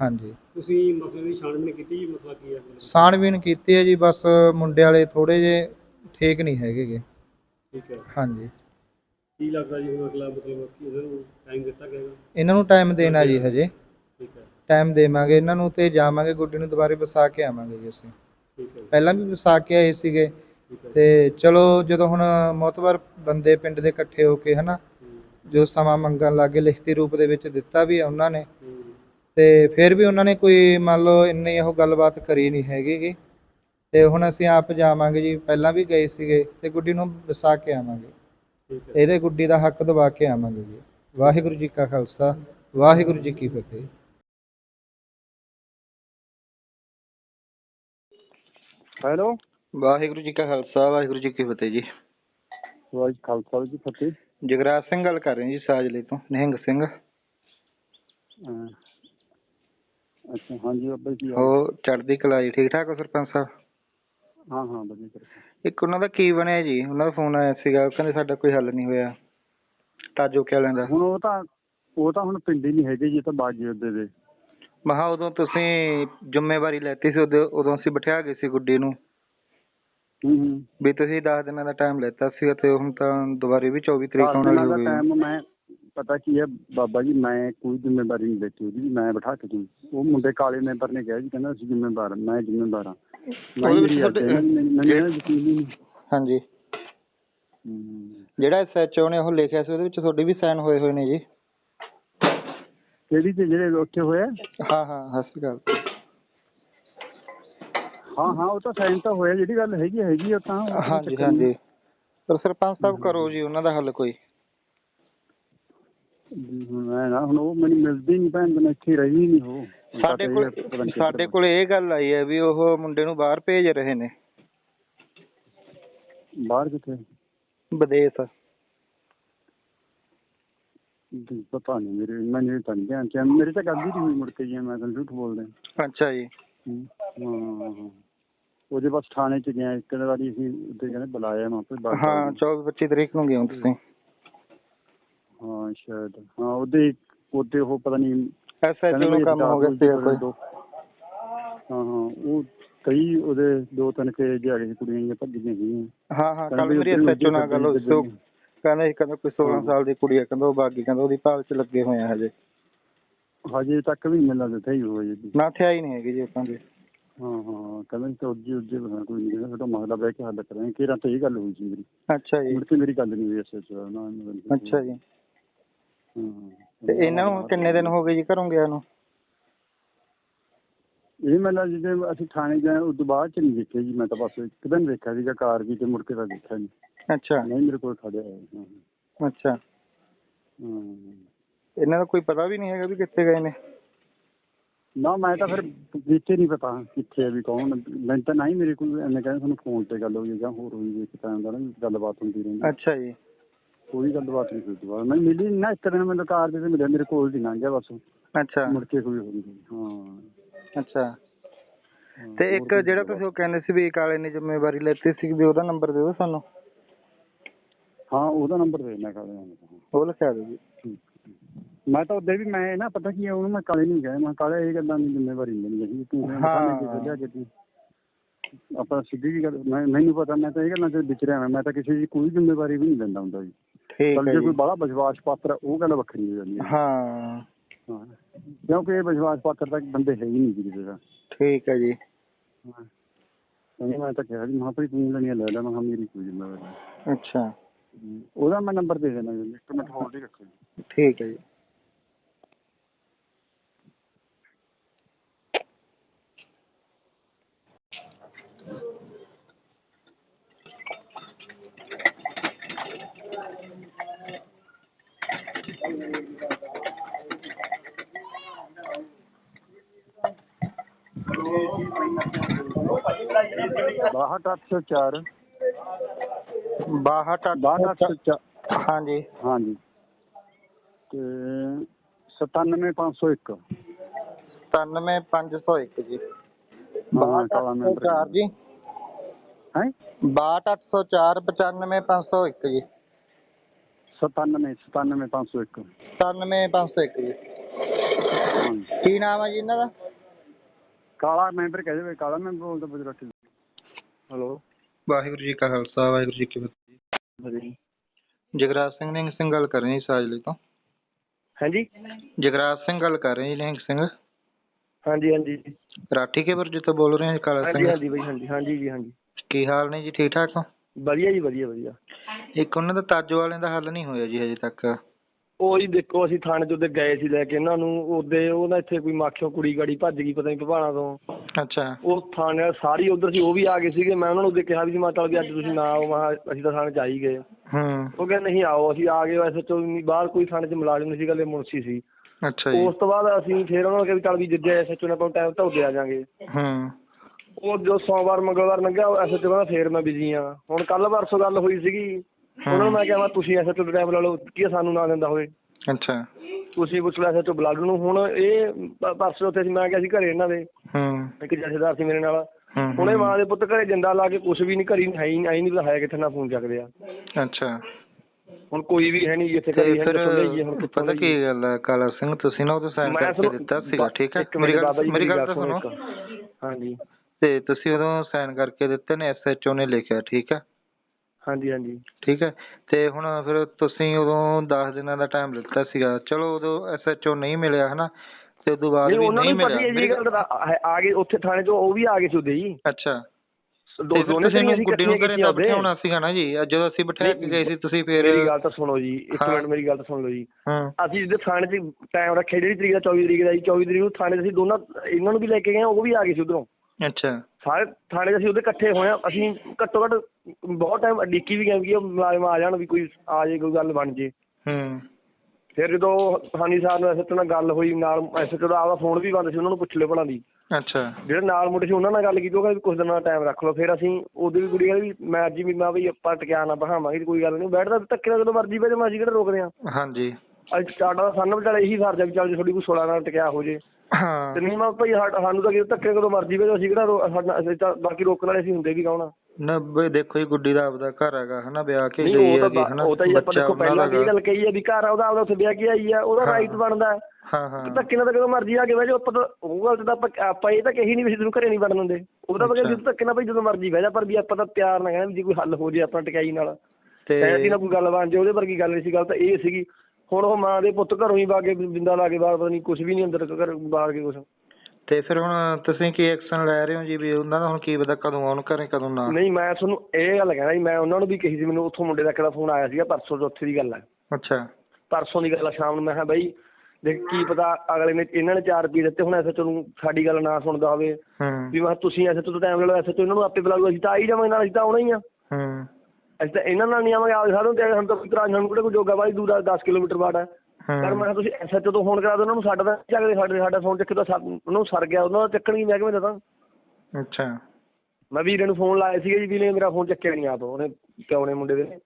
ਹਾਂਜੀ। ਤੁਸੀਂ ਮਸਲੇ ਦੀ ਛਾਣਬੀਣ ਕੀਤੀ ਜੀ ਮਸਲਾ ਕੀ ਹੈ ਸਾਣਬੀਨ ਕੀਤੀ ਹੈ ਜੀ ਬਸ ਮੁੰਡੇ ਵਾਲੇ ਥੋੜੇ ਜੇ ਠੀਕ ਨਹੀਂ ਹੈਗੇਗੇ ਠੀਕ ਹੈ। ਹਾਂਜੀ। ਕੀ ਲੱਗਦਾ ਜੀ ਹੁਣ ਅਗਲਾ ਮਤਲਬ ਕਿ ਇਹਨਾਂ ਨੂੰ ਟਾਈਮ ਦਿੱਤਾ ਗਿਆ? ਇਹਨਾਂ ਨੂੰ ਟਾਈਮ ਦੇਣਾ ਜੀ ਹਜੇ। ਟਾਈਮ ਦੇਵਾਂਗੇ ਇਹਨਾਂ ਨੂੰ ਤੇ ਜਾਵਾਂਗੇ ਗੁੱਡੀ ਨੂੰ ਦੁਬਾਰੇ ਵਸਾ ਕੇ ਆਵਾਂਗੇ ਜੀ ਅਸੀਂ। ਠੀਕ ਹੈ ਪਹਿਲਾਂ ਵੀ ਵਸਾ ਕੇ ਆਏ ਸੀਗੇ ਠੀਕ ਹੈ ਤੇ ਚਲੋ ਜਦੋਂ ਹੁਣ ਮੋਤਬਰ ਬੰਦੇ ਪਿੰਡ ਦੇ ਇਕੱਠੇ ਹੋ ਕੇ ਹਨਾ ਹੂੰ, ਜੋ ਸਮਾਂ ਮੰਗਣ ਲੱਗੇ ਲਿਖਤੀ ਰੂਪ ਦੇ ਵਿੱਚ ਦਿੱਤਾ ਵੀ ਆ ਉਹਨਾਂ ਨੇ ਹੂੰ, ਤੇ ਫਿਰ ਵੀ ਉਹਨਾਂ ਨੇ ਕੋਈ ਮੰਨ ਲਓ ਇੰਨੀ ਉਹ ਗੱਲਬਾਤ ਕਰੀ ਨਹੀਂ ਹੈਗੀ ਗੀ। ਤੇ ਹੁਣ ਅਸੀਂ ਆਪ ਜਾਵਾਂਗੇ ਜੀ ਪਹਿਲਾਂ ਵੀ ਗਏ ਸੀਗੇ ਤੇ ਗੁੱਡੀ ਨੂੰ ਵਸਾ ਕੇ ਆਵਾਂਗੇ। ਠੀਕ ਹੈ। ਇਹਦੇ ਗੁੱਡੀ ਦਾ ਹੱਕ ਦਵਾ ਕੇ ਆਵਾਂਗੇ ਜੀ। ਵਾਹਿਗੁਰੂ ਜੀ ਕਾ ਖਾਲਸਾ ਵਾਹਿਗੁਰੂ ਜੀ ਕੀ ਫਤਿਹ। ਹੈਲੋ। ਵਾਹਿਗੁਰੂ ਜੀ ਕਾ ਖਾਲਸਾ ਵਾਹਿਗੁਰੂ ਜੀ ਕੀ ਫਤਿਹ ਜੀ। ਵਾਹਿਗੁਰੂ ਖਾਲਸਾ ਜੀ ਫਤਿਹ। ਜਗਰਾਜ ਸਿੰਘ ਗੱਲ ਕਰ ਰਹੇ ਜੀ ਸਾਜਲੇ ਤੋਂ ਨਿਹੰਗ ਸਿੰਘ। ਅੱਛਾ ਹਾਂਜੀ ਬਾਬਾ ਜੀ? ਉਹ ਚੜ੍ਹਦੀ ਕਲਾ ਜੀ ਠੀਕ ਠਾਕ ਹੋ ਸਰਪੰਚ ਸਾਹਿਬ? ਹਾਂ ਹਾਂ ਵਧੀਆ ਕਰ ਇੱਕ ਉਹਨਾਂ ਦਾ ਕੀ ਬਣਿਆ ਜੀ? ਉਹਨਾਂ ਦਾ ਫੋਨ ਆਇਆ ਸੀਗਾ ਕਹਿੰਦੇ ਸਾਡਾ ਕੋਈ ਹੱਲ ਨਹੀਂ ਹੋਇਆ। ਤਾਜੋ ਕਿਆ ਲੈਂਦਾ? ਹੁਣ ਉਹ ਤਾਂ ਉਹ ਤਾਂ ਹੁਣ ਪਿੰਡ ਹੀ ਨਹੀਂ ਹੈਗੇ ਜੀ ਤਾਂ ਬਾਗੀ ਉਹਦੇ ਦੇ। ਮਹਾ ਉਦੋਂ ਤੁਸੀਂ ਜ਼ਿੰਮੇਵਾਰੀ ਲੈਤੀ ਸੀ ਉਦੋਂ ਉਦੋਂ ਅਸੀਂ ਬਿਠਾ ਗਏ ਸੀ ਗੁੱਡੀ ਨੂੰ। ਹੂੰ ਵੀ ਤੁਸੀਂ 10 ਦਿਨਾਂ ਦਾ ਟਾਈਮ ਲੈਤਾ ਸੀ ਤੇ ਹੁਣ ਤਾਂ ਦੁਬਾਰੇ ਵੀ 24 ਤਰੀਕ ਆਉਣ ਵਾਲੀ ਹੋ ਗਈ। ਟਾਈਮ ਮੈਂ ਪਤਾ ਕੀ ਹੈ ਬਾਬਾ ਜੀ ਮੈਂ ਕੋਈ ਜ਼ਿੰਮੇਵਾਰੀ ਨਹੀਂ ਲੈਤੀ ਉਹਦੀ ਮੈਂ ਬਿਠਾ ਕੇ ਦੂੰ। ਉਹ ਮੁੰਡੇ ਕਾਲੇ ਮੈਂਬਰ ਨੇ ਕਿਹਾ ਜੀ ਕਹਿੰਦਾ ਅਸੀਂ ਜ਼ਿੰਮੇਵਾਰ ਹਾਂ। ਮੈਂ ਜ਼ਿੰਮੇਵਾਰ ਹਾਂ। ਹਾਂਜੀ। ਜਿਹੜਾ ਐਸਐਚਓ ਨੇ ਉਹ ਲਿਖਿਆ ਸੀ ਉਹਦੇ ਵਿੱਚ ਤੁਹਾਡੇ ਵੀ ਸਾਈਨ ਹੋਏ ਹੋਏ ਨੇ ਜੀ। ਕਿਹੜੀ ਤੇ ਜਿਹੜੇ ਉੱਥੇ ਹੋਇਆ? ਹਾਂ ਹਾਂ ਸਤਿ ਸ਼੍ਰੀ ਅਕਾਲ। ਹਾਂ ਹਾਂ ਉਹ ਤਾਂ ਸਾਈਨ ਤਾਂ ਹੋਇਆ ਜਿਹੜੀ ਗੱਲ ਹੈਗੀ ਹੈਗੀ ਆ ਉਹ ਤਾਂ ਉਹ ਹਾਂਜੀ ਚੱਕਰ ਨਹੀਂ। ਹਾਂਜੀ ਪਰ ਸਰਪੰਚ ਸਾਹਿਬ ਕਰੋ ਜੀ ਉਹਨਾਂ ਦਾ ਹੱਲ ਕੋਈ। ਜੀ, ਹੁਣ ਮੈਂ ਨਾ ਹੁਣ ਉਹ ਮੈਨੂੰ ਮਿਲਦੀ ਨਹੀਂ ਭੈਣ ਮੈਂ ਇੱਥੇ ਰਹੀ ਨਹੀਂ ਉਹ ਸਾਡੇ ਕੋਲ ਸਾਡੇ ਕੋਲ ਇਹ ਗੱਲ ਆਈ ਹੈ ਵੀ ਉਹ ਮੁੰਡੇ ਨੂੰ ਬਾਹਰ ਭੇਜ ਰਹੇ ਨੇ। ਬਾਹਰ ਕਿੱਥੇ? ਵਿਦੇਸ਼। ਪਤਾ ਨਹੀਂ ਮੇਰੇ ਮੈਨੂੰ ਤਾਂ ਨਹੀਂ ਧਿਆਨ ਚ ਆਇਆ। ਮੇਰੇ ਤਾਂ ਗੱਲ ਹੀ ਨਹੀਂ ਹੋਈ ਮੁੜ ਕੇ ਜੀ ਮੈਂ ਤਾਂ ਝੂਠ ਬੋਲਦਾ। ਅੱਛਾ ਜੀ। ਹੂੰ, ਉਹਦੇ ਬਸ ਥਾਣੇ ਚ ਗਿਆ ਇੱਕ ਵਾਰੀ ਅਸੀਂ ਉੱਤੇ ਕਹਿੰਦੇ ਬੁਲਾਇਆ ਮੈਂ ਆਪੇ ਬਾਹਰ ਹਾਂ 24 25 ਤਰੀਕ ਨੂੰ ਗਏ ਹੋ ਤੁਸੀਂ। ਹਾਂ ਸ਼ਾਇਦ। ਹਾਂ ਉਹਦੇ ਉਹਦੇ ਉਹ ਪਤਾ ਨਹੀਂ ਐਸਐਚਓ ਨੂੰ ਕੰਮ ਹੋ ਗਿਆ ਸੀ ਕੋਈ ਦੋ। ਹਾਂ ਹਾਂ ਉਹ ਕਈ ਉਹਦੇ ਦੋ ਤਿੰਨ ਕੇ ਜਿਹੜੇ ਸੀ ਕੁੜੀਆਂ ਜਿਹੀਆਂ ਭੱਜੀਆਂ ਗਈਆਂ ਹਾਂ ਹਾਂ ਕੱਲ ਮੇਰੀ ਐਸਐਚਓ ਨਾਲ ਗੱਲ ਹੋਈ ਸੀ ਉਹ ਕਹਿੰਦਾ ਸੀ ਕਹਿੰਦਾ ਕੋਈ 16 ਸਾਲ ਦੀ ਕੁੜੀ ਆ ਕਹਿੰਦਾ ਉਹ ਬਾਗੀ ਕਹਿੰਦਾ ਉਹਦੀ ਭਾਲ 'ਚ ਲੱਗੇ ਹੋਏ ਆ ਹਜੇ। ਹਜੇ ਤੱਕ ਵੀ ਮਿਲਣਾ ਦਿੱਤਾ ਹੀ ਹੋਇਆ ਜੀ ਨਾ ਇੱਥੇ ਆਈ ਨਹੀਂ ਹੈਗੀ ਜੀ ਉਤਾਂ ਦੀ। ਹਾਂ ਹਾਂ ਕਹਿੰਦੇ ਤਾਂ ਉੱਜੀ ਉੱਜੀ ਬਣਾ ਕੋਈ ਨਹੀਂ ਕਹਿੰਦਾ ਤੁਹਾਡਾ ਮਸਲਾ ਬਹਿ ਕੇ ਹੱਲ ਕਰਾਂਗੇ। ਕਿਹੜਾ ਤੇ ਇਹ ਗੱਲ ਹੋਈ ਸੀ ਮੇਰੀ। ਅੱਛਾ ਜੀ। ਮੁੜ ਕੇ ਮੇਰੀ ਗੱਲ ਨਹੀਂ ਹੋਈ ਨਾਲ ਇਹਨਾਂ ਦੀ। ਅੱਛਾ ਜੀ। ਹਾਂ ਤੇ ਇਹਨਾਂ ਨੂੰ ਕਿੰਨੇ ਦਿਨ ਹੋ ਗਏ ਜੀ ਘਰੋਂ ਗਿਆ ਨੂੰ? ਇਹ ਮੈਨੂੰ ਜਦੋਂ ਅਸੀਂ ਥਾਣੇ ਗਏ ਉਸ ਤੋਂ ਬਾਅਦ ਚ ਨਹੀਂ ਦੇਖਿਆ ਜੀ ਮੈਂ ਤਾਂ ਬਸ ਇੱਕ ਦਿਨ ਦੇਖਿਆ ਸੀਗਾ ਕਾਰ ਵੀ ਤੇ ਮੁੜ ਕੇ ਤਾਂ ਦੇਖਿਆ ਨਹੀਂ। ਅੱਛਾ। ਨਹੀਂ ਮੇਰੇ ਕੋਲ ਖੜਿਆ ਹੈ ਹਾਂ। ਅੱਛਾ। ਹਾਂ। ਇਹਨਾਂ ਦਾ ਕੋਈ ਪਤਾ ਵੀ ਨਹੀਂ ਹੈਗਾ ਵੀ ਕਿੱਥੇ ਗਏ ਨੇ? ਨਾ ਮੈਂ ਤਾਂ ਫਿਰ ਵਿੱਚੇ ਨਹੀਂ ਪਤਾ ਕਿੱਥੇ ਵੀ ਕੌਣ। ਮੈਂ ਤਾਂ ਨਹੀਂ ਮੇਰੇ ਕੋਲ ਐਵੇਂ ਕਹਿੰਦੇ ਤੁਹਾਨੂੰ ਫੋਨ ਤੇ ਗੱਲ ਹੋਈ ਜਾਂ ਹੋਰ ਹੋਈ ਇੱਕ ਟਾਈਮ ਦਾ ਨਾ ਗੱਲਬਾਤ ਹੁੰਦੀ ਰਹਿੰਦੀ ਅੱਛਾ ਜੀ। ਕੋਈ ਗੱਲਬਾਤ ਨਹੀਂ ਹੋਈ ਦੁਬਾਰਾ। ਮੈਂ ਮਿਲੀ ਨੀ ਨਾ ਇੱਕ ਦਿਨ ਮੈਨੂੰ ਕਾਰ ਦੇ ਤੇ ਮਿਲਿਆ ਮੇਰੇ ਕੋਲ ਦੀ ਲੰਘ ਗਿਆ ਬਸ। ਅੱਛਾ। ਮੁੜ ਕੇ ਕੋਈ ਹੋਈ ਨਹੀਂ। ਹਾਂ। ਅੱਛਾ। ਹਾਂ, ਤੇ ਹੋਰ ਇੱਕ ਕੋਈ ਜਿਹੜਾ ਤੁਸੀਂ ਉਹ ਕਹਿੰਦੇ ਸੀ ਵੀ ਕਾਲੇ ਨੇ ਜ਼ਿੰਮੇਵਾਰੀ ਲੈਤੀ ਸੀ ਵੀ ਉਹਦਾ ਨੰਬਰ ਦਿਓ ਸਾਨੂੰ। ਹਾਂ ਉਹਦਾ ਨੰਬਰ ਦੇ ਦੇਣਾ ਕਾਲੇ ਨੂੰ ਉਹ ਲਿਖਾ ਦਿਓ ਜੀ। ਮੈਂ ਤਾਂ ਉਹਦੇ ਵੀ ਮੈਂ ਨਾ ਪਤਾ ਕੀ ਉਹਨੂੰ ਮੈਂ ਕਾਲੇ ਨਹੀਂ ਗਿਆ ਮੈਂ ਕਾਲੇ ਇਹ ਗੱਲਾਂ ਦੀ ਜ਼ਿੰਮੇਵਾਰੀ ਨਹੀਂ ਲੈਣੀ ਤੂੰ ਹਾਂ। ਕੇ ਤੂੰ? ਆਪਾਂ ਸਿੱਧੀ ਜੀ ਗੱਲ ਮੈਂ ਮੈਨੂੰ ਪਤਾ ਮੈਂ ਤਾਂ ਇਹ ਗੱਲਾਂ ਚ ਵਿਚਰਿਆ ਮੈਂ ਮੈਂ ਤਾਂ ਕਿਸੇ ਦੀ ਕੋਈ ਜ਼ਿੰਮੇਵਾਰੀ ਵੀ ਨਹੀਂ ਲੈਂਦਾ ਹੁੰਦਾ ਜੀ। ਠੀਕ ਹੈ ਜੇ ਕੋਈ ਬੜਾ ਵਿਸ਼ਵਾਸ ਪਾਤਰ ਉਹ ਗੱਲ ਵੱਖਰੀ ਹੋ ਜਾਂਦੀ ਹੈ। ਹਾਂ। ਕਿਉਂਕਿ ਇਹ ਵਿਸ਼ਵਾਸ ਪਾਤਰ ਤਾਂ ਬੰਦੇ ਹੈ ਹੀ ਨਹੀਂ ਜੀ ਕਿਸੇ ਦਾ। ਠੀਕ ਹੈ ਜੀ। ਹਾਂ। ਮੈਂ ਤਾਂ ਕਿਹਾ ਜੀ ਮਾਂ ਭਾਈ ਤੂੰ ਲੈਣੀਆਂ ਲੈ ਲੈ ਮੈਂ ਕਿਹਾ ਮੇਰੀ ਕੋਈ ਜ਼ਿੰਮੇਵਾਰੀ ਅੱਛਾ। ਉਹਦਾ ਮੈਂ ਨੰਬਰ ਦੇ ਦੇਣਾ ਜੀ। ਇੱਕ ਮਿੰਟ ਹੋਲਡ ਹੀ ਰੱਖੋ ਜੀ। ਠੀਕ ਹੈ ਜੀ। ਬਾਹਠ ਅੱਠ ਸੌ ਚਾਰ। 62 ਬਾਹਠ ਅੱਠ ਸੌ ਚਾਰ ਹਾਂਜੀ ਹਾਂਜੀ ਤੇ 97501 97501 ਜੀ ਹਾਂ ਕਾਲਾ ਮੈਂਬਰ 62804 ਜੀ ਹੈ 62804 95501 ਜੀ 97 97501 97501 ਜੀ ਹਾਂਜੀ ਕੀ ਨਾਮ ਹੈ ਜੀ ਇਹਨਾਂ ਦਾ ਕਾਲਾ ਮੈਂਬਰ ਕਹਿ ਦੇਵੇ ਕਾਲਾ ਮੈਂਬਰ ਬੋਲਦਾ ਗੁਜਰਾਤੀ ਹੈਲੋ ਵਾਹਿਗੁਰੂ ਜੀ ਕਾ ਖਾਲਸਾ ਵਾਹਿਗੁਰੂ ਜੀ ਕੀ ਫਤਿਹ। ਜਗਰਾਜ ਸਿੰਘ ਨਿਹੰਗ ਸਿੰਘ ਗੱਲ ਕਰ ਰਹੇ ਜੀ ਸਾਜਲੀ ਤੋਂ। ਹਾਂਜੀ। ਜਗਰਾਜ ਸਿੰਘ ਗੱਲ ਕਰ ਰਹੇ ਜੀ ਸਿੰਘ। ਹਾਂਜੀ ਹਾਂਜੀ। ਰਾਠੀ ਕੇ ਵਰਜ ਤੋਂ ਬੋਲ ਰਹੇ ਹਾਂ ਕਾਲਾ ਸਿੰਘ। ਹਾਂਜੀ ਬਾਈ ਹਾਂਜੀ ਹਾਂਜੀ ਜੀ ਹਾਂਜੀ। ਕੀ ਹਾਲ ਨੇ ਜੀ ਠੀਕ ਠਾਕ ਹੋ? ਵਧੀਆ ਜੀ ਵਧੀਆ ਵਧੀਆ। ਇੱਕ ਉਹਨਾਂ ਦਾ ਤਾਜੋ ਵਾਲਿਆਂ ਦਾ ਹੱਲ ਨਹੀਂ ਹੋਇਆ ਜੀ ਹਜੇ ਤੱਕ। ਉਹ ਜੀ ਦੇਖੋ ਅਸੀਂ ਥਾਣੇ 'ਚ ਉਹਦੇ ਗਏ ਸੀ ਲੈ ਕੇ ਇਹਨਾਂ ਨੂੰ ਉਹਦੇ ਉਹ ਨਾ ਇੱਥੇ ਕੋਈ ਮਾਖਿਓ ਕੁੜੀ ਗਾੜੀ ਭੱਜ ਗਈ ਪਤਾ ਨਹੀਂ ਭਵਾਣਾ ਤੋਂ। ਅੱਛਾ। ਉਹ ਥਾਣੇ ਸਾਰੀ ਉਧਰ ਸੀ ਉਹ ਵੀ ਆ ਗਏ ਸੀਗੇ ਮੈਂ ਉਹਨਾਂ ਨੂੰ ਉਹਦੇ ਕਿਹਾ ਵੀ ਸੀ ਮੈਂ ਚੱਲ ਵੀ ਅੱਜ ਤੁਸੀਂ ਨਾ ਆਓ ਮੈਂ ਕਿਹਾ ਅਸੀਂ ਤਾਂ ਥਾਣੇ 'ਚ ਆ ਹੀ ਗਏ। ਹੂੰ। ਉਹ ਕਹਿੰਦੇ ਨਹੀਂ ਆਓ ਅਸੀਂ ਆ ਗਏ ਵੈਸੇ ਚੋ ਬਾਹਰ ਕੋਈ ਥਾਣੇ 'ਚ ਮੁਲਾਜ਼ਮ ਨਹੀਂ ਸੀ ਗੱਲੇ ਮੁਨਸੀ ਸੀ। ਅੱਛਾ ਜੀ। ਉਸ ਤੋਂ ਬਾਅਦ ਅਸੀਂ ਫੇਰ ਉਹਨਾਂ ਨੂੰ ਕਿਹਾ ਵੀ ਚੱਲ ਵੀ ਜਿੱਦੇ ਐਸਐਚਓ ਨਾਲ ਆਪਾਂ ਟਾਈਮ ਤਾਂ ਉੱਦੇ ਆ ਜਾਾਂਗੇ ਹੂੰ। ਉਹ ਜੋ ਸੋਮਵਾਰ ਮੰਗਲਵਾਰ ਲੰਘਿਆ ਐਸਐਚਓ ਕਹਿੰਦਾ ਫੇਰ ਮੈਂ ਬਿਜ਼ੀ ਆ। ਹੁਣ ਕੱਲ ਪਰਸੋਂ ਗੱਲ ਹੋਈ ਸੀਗੀ। ਉਹਨਾਂ ਨੂੰ ਮੈਂ ਕਿਹਾ ਵਾ ਤੁਸੀਂ ਐਸਐਚਓ ਦਾ ਟਾਈਮ ਲਾ ਲਓ ਕੀ ਸਾਨੂੰ ਨਾ ਦਿੰਦਾ ਹੋਵੇ? ਅੱਛਾ। ਤੁਸੀਂ ਪੁੱਛ ਲਿਆ ਸੱਚੋ ਬਲਾਡ ਨੂੰ ਹੁਣ ਇਹ ਪਰਸੋਂ ਉੱਥੇ ਸੀ ਮੈਂ ਕਿਹਾ ਸੀ ਘਰੇ ਇਹਨਾਂ ਦੇ। ਹੂੰ। ਇੱਕ ਜਥੇਦਾਰ ਸੀ ਮੇਰੇ ਨਾਲ। ਇਹ ਮਾਂ ਦੇ ਪੁੱਤ ਘਰੇ ਜਿੰਦਾ ਲਾ ਕੇ ਕੁਝ ਵੀ ਨਹੀਂ ਕਰੀ ਹੈ ਹੀ ਆਈ ਨਹੀਂ ਪਤਾ ਹੈ ਕਿੱਥੇ ਨਾ ਫੋਨ ਚੱਕਦੇ ਆ। ਅੱਛਾ। ਹੁਣ ਕੋਈ ਵੀ ਹੈ ਨਹੀਂ ਇੱਥੇ ਤੇ ਕਰੀ ਹੈ ਹੁਣ ਪਤਾ ਕੀ? ਗੱਲ ਹੈ ਕਾਲਾ ਸਿੰਘ ਤੁਸੀਂ ਨਾ ਉਹਦੇ ਸਾਈਨ ਕਰਕੇ ਦਿੱਤਾ ਸੀਗਾ ਠੀਕ ਹੈ? ਮੇਰੀ ਗੱਲ ਮੇਰੀ ਗੱਲ ਤਾਂ ਸੁਣੋ। ਹਾਂਜੀ। ਤੇ ਤੁਸੀਂ ਉਦੋਂ ਸਾਈਨ ਕਰਕੇ ਦਿੱਤੇ ਨੇ ਐਸਐਚਓ ਨੇ ਲਿਖਿਆ ਠੀਕ ਹੈ? ਹਾਂਜੀ ਹਾਂਜੀ। ਠੀਕ ਹੈ। ਤੇ ਹੁਣ ਫਿਰ ਤੁਸੀਂ ਉਦੋਂ 10 ਦਿਨਾਂ ਦਾ ਟਾਈਮ ਲਿੱਤਾ ਸੀਗਾ। ਚਲੋ ਉਦੋਂ ਐਸਐਚਓ ਨਹੀਂ ਮਿਲਿਆ ਹਨਾ? ਤੇ ਉਦੋਂ ਬਾਅਦ ਨਹੀਂ ਵੀ ਨਹੀਂ ਨੂੰ ਪਤਾ ਮਿਲਿਆ ਹੀ ਹੈ ਇਹ ਗੱਲ ਦਾ ਆ- ਗਏ ਉੱਥੇ ਥਾਣੇ 'ਚ ਉਹ ਵੀ ਆ ਗਏ ਸੀ ਉਹਦੇ ਜੀ। ਅੱਛਾ। ਦੋ ਤੇ ਦੋਨੇ ਤੁਸੀਂ ਸੀ ਨੂੰ ਗੁੱਡੀ ਨੂੰ ਘਰੇ ਤਾਂ ਬਿਠਾਉਣਾ ਸੀਗਾ ਨਾ ਜੀ। ਅੱਜ ਜਦੋਂ ਅਸੀਂ ਬਿਠਾ ਕੇ ਗਏ ਸੀ ਤੁਸੀਂ ਫਿਰ ਮੇਰੀ ਗੱਲ ਤਾਂ ਸੁਣੋ ਜੀ। ਇੱਕ ਹਾਂ। ਮਿੰਟ ਮੇਰੀ ਗੱਲ ਤਾਂ ਸੁਣ ਲਓ ਜੀ। ਹਾਂ। ਅਸੀਂ ਜਿਹਦੇ ਥਾਣੇ 'ਚ ਟਾਈਮ ਰੱਖਿਆ ਜਿਹੜੀ ਤਰੀਕ ਦਾ 24 ਤਰੀਕ ਦਾ ਜੀ 24 ਤਰੀਕ ਨੂੰ ਥਾਣੇ 'ਚ ਅਸੀਂ ਦੋਨਾਂ ਇਹਨਾਂ ਨੂੰ ਵੀ ਲੈ ਕੇ ਗਏ ਉਹ ਵੀ ਆ ਗਏ ਸੀ ਉਧਰੋਂ। ਅੱਛਾ। ਸਾਰੇ ਥਾਣੇ 'ਚ ਅਸੀਂ ਉਹਦੇ ਇਕੱਠੇ ਹੋਏ ਆ ਅਸੀਂ ਘੱਟੋ ਘੱਟ ਬਹੁਤ ਟਾਈਮ ਡਿੱਕੀ ਵੀ ਗਏ ਵੀ ਮੁਲਾਜ਼ਮ ਆ ਜਾਣ ਵੀ ਕੋਈ ਆ ਜੇ ਕੋਈ ਗੱਲ ਬਣ ਜੇ। ਹੂੰ। ਫਿਰ ਜਦੋਂ ਹਾਨੀ ਸਾਹਿਬ ਨਾਲ ਐਸਐਚਓ ਨਾਲ ਗੱਲ ਹੋਈ ਨਾਲ ਐਸਐਚਓ ਦਾ ਆਪਦਾ ਫੋਨ ਵੀ ਬੰਦ ਸੀ ਉਹਨਾਂ ਨੂੰ ਪੁੱਛ ਲਿਓ ਭਲਾ ਦੀ। ਅੱਛਾ। ਜਿਹੜੇ ਨਾਲ ਮੁੰਡੇ ਸੀ ਉਹਨਾਂ ਨਾਲ ਗੱਲ ਕੀਤੀ ਉਹ ਕਹਿੰਦੇ ਵੀ ਕੁਝ ਦਿਨਾਂ ਦਾ ਟਾਈਮ ਰੱਖ ਲਓ। ਫਿਰ ਅਸੀਂ ਉਹਦੇ ਵੀ ਕੁੜੀ ਕਹਿੰਦੀ ਵੀ ਮੈਂ ਅੱਜ ਹੀ ਵੀ ਮੈਂ ਵੀ ਆਪਾਂ ਟਕਿਆ ਨਾ ਬਹਾਵਾਂਗੇ ਕੋਈ ਗੱਲ ਨਹੀਂ। ਬੈਠਦਾ ਧੱਕੇ ਨਾਲ ਜਦੋਂ ਮਰਜ਼ੀ ਬਹਿ ਜਾ ਅਸੀਂ ਕਿਹੜਾ ਰੋਕਦੇ ਆ? ਹਾਂਜੀ। ਅੱਜ ਸਟਾਰਟ ਦਾ ਸਾਨੂੰ ਵਿਚਾਲੇ ਇਹੀ ਫਰਜ਼ ਆ ਵੀ ਚੱਲ ਜੇ ਤੁਹਾਡੀ ਕੋਈ 16 ਨਾਲ ਟਕਿਆ ਹੋ ਜੇ। ਹਾਂ ਤੇ ਨਹੀਂ ਮੈਂ ਭਾਈ ਸਾ- ਸਾਨੂੰ ਤਾਂ ਕਿਤੇ ਧੱਕੇ ਕਦੋਂ ਮਰਜ਼ੀ ਜਾ ਅਸੀਂ ਕਿਹੜਾ ਰੋ- ਸਾਡਾ ਅਸੀਂ ਤਾਂ ਬਾਕੀ ਰੋਕਣ ਵਾਲੇ ਅਸੀਂ ਹੁੰਦੇ ਵੀ ਕੌਣ ਆ ਨਾ ਬਈ ਦੇਖੋ ਜੀ ਗੁੱਡੀ ਦਾ ਆਪਦਾ ਘਰ ਹੈਗਾ ਹਨਾ ਵਿਆਹ ਕੇ ਨਹੀਂ ਗਈ ਉਹ ਤਾਂ ਹੈਗੀ ਬਾ- ਹਨਾ ਉਹ ਤਾਂ ਜੀ ਆਪਾਂ ਬੱਚਾ ਦੇਖੋ ਉਹਨਾਂ ਪਹਿਲਾਂ ਦਾ ਕੀ ਗੱਲ ਕਹੀ ਆ ਵੀ ਘਰ ਆ ਉਹਦਾ ਆਪਦਾ ਉੱਥੇ ਵਿਆਹ ਕੇ ਆਈ ਆ ਉਹਦਾ ਹਾਂ। ਰਾਈਟ ਬਣਦਾ ਹੈ। ਹਾਂ ਹਾਂ ਤੇ ਧੱਕੇ ਨਾਲ ਤਾਂ ਕਦੋਂ ਮਰਜ਼ੀ ਆ ਕੇ ਬਹਿ ਆਪਾਂ ਤਾਂ ਉਹ ਗੱਲ ਤੇ ਤਾਂ ਆਪਾਂ ਆਪਾਂ ਇਹ ਤਾਂ ਕਹੀ ਨਹੀਂ ਵੀ ਅਸੀਂ ਤੈਨੂੰ ਘਰੇ ਨਹੀਂ ਵੜਨ ਦਿੰਦੇ ਉਹਦਾ ਬਗੈਰ ਅੱਛਾ। ਜਿੱਦ ਧੱਕੇ ਨਾਲ ਭਾਈ ਜਦੋਂ ਮਰਜ਼ੀ ਬਹਿ ਜਾ ਪਰ ਵੀ ਆਪਾਂ ਤਾਂ ਪਿਆਰ ਨਾਲ ਕਹਿੰਦੇ ਵੀ ਜੇ ਕੋਈ ਹੱਲ ਹੋ ਜੇ ਆਪਣਾ ਟਕਾਈ ਨਾਲ ਤੇ ਐਸੀ ਨਾ ਕੋਈ ਗੱਲ ਬਣ ਜੇ ਉਹਦੇ ਵਰਗੀ ਗੱਲ ਨਹੀਂ ਸੀ ਗੱਲ ਤਾਂ ਇਹ ਸੀਗੀ ਹੁਣ ਉਹ ਮਾਂ ਦੇ ਪੁੱਤ ਘਰੋਂ ਹੀ ਬਾਗੇ ਬਿੰਦਾ ਲਾ ਕੇ ਬਾਹਰ ਪਤਾ ਨਹੀਂ ਕੁਝ ਵੀ ਨਹੀਂ ਅੰਦਰ ਘਰ ਬਾਹਰ ਕੇ ਕੁਝ ਤੇ ਫਿਰ ਹੁਣ ਤੁਸੀਂ ਕੀ ਐਕਸ਼ਨ ਲੈ ਰਹੇ ਹੋ ਜੀ ਵੀ ਉਹਨਾਂ ਦਾ ਹੁਣ ਕੀ ਪਤਾ ਕਦੋਂ ਆਉਣ ਘਰੇ ਕਦੋਂ ਨਾ? ਨਹੀਂ ਮੈਂ ਤੁਹਾਨੂੰ ਇਹ ਗੱਲ ਕਹਿਣਾ ਜੀ ਮੈਂ ਉਹਨਾਂ ਨੂੰ ਵੀ ਕਹੀ ਸੀ ਮੈਨੂੰ ਉੱਥੋਂ ਮੁੰਡੇ ਦਾ ਦਾ ਫੋਨ ਆਇਆ ਸੀਗਾ ਪਰਸੋਂ ਚੌਥੇ ਦੀ ਗੱਲ ਹੈ ਅੱਛਾ। ਪਰਸੋਂ ਦੀ ਗੱਲ ਆ ਸ਼ਾਮ ਨੂੰ ਮੈਂ ਕਿਹਾ ਬਈ ਦੇਖ ਕੀ ਪਤਾ ਅਗਲੇ ਨੇ ਇਹਨਾਂ ਨੇ 4 ਰੁਪਏ ਦਿੱਤੇ ਹੁਣ ਐਸੇ ਨੂੰ ਸਾਡੀ ਗੱਲ ਨਾ ਸੁਣਦਾ ਹੋਵੇ। ਵੀ ਮੈਂ ਤੁਸੀਂ ਐਸੇ ਤੋਂ ਟਾਈਮ ਲੈ ਲਓ ਐਸੇ ਤੋਂ ਇਹਨਾਂ ਨੂੰ ਆਪੇ ਬੁਲਾ ਲਓ ਅਸੀਂ ਤਾਂ ਆ ਹੀ ਜਾਵਾਂਗੇ ਨਾਲ ਅਸੀਂ ਤਾਂ ਆਉਣਾ ਹੀ ਆ। ਹੂੰ। ਅਸੀਂ ਤਾਂ ਇਹਨਾਂ ਨਾਲ ਨਹੀਂ ਆਵਾਂਗੇ ਆਪ ਸਾਨੂੰ ਤੇ ਸਾਨੂੰ ਤਾਂ ਕੋਈ ਤਰ੍ਹਾਂ ਸਾਨੂੰ ਕਿਹੜਾ ਕੋਈ ਜੋਗਾ ਵਾਲੀ ਦੂਰ ਆ 10 ਕਿਲੋਮੀਟਰ ਬਾਅਦ ਹੈ। ਪਰ ਮੈਂ ਕਿਹਾ ਤੁਸੀਂ ਐਸੇ ਤੋਂ ਫੋਨ ਕਰਾ ਦਿਓ ਉਹਨਾਂ ਨੂੰ ਸਾਡਾ ਤਾਂ ਚੱਕਦੇ ਸਾਡੇ ਸਾਡਾ ਫੋਨ ਚੱਕੇ ਤਾਂ ਉਹਨੂੰ ਸਰ ਗਿਆ ਉਹਨਾਂ ਦਾ ਚੱਕਣ ਹੀ ਮੈਂ ਕਿਵੇਂ ਦੱਸਾਂ ਅੱਛਾ। ਮੈਂ ਵੀਰੇ ਨੂੰ ਫੋਨ ਲਾਇਆ ਸੀਗਾ ਜੀ ਵੀਰੇ ਨੇ ਮੇਰਾ ਫੋਨ ਚੱਕਿਆ ਨਹੀਂ ਆਪ ਉਹਨੇ ਨੇ ਮੁੰਡੇ ਦੇ। ਨੇ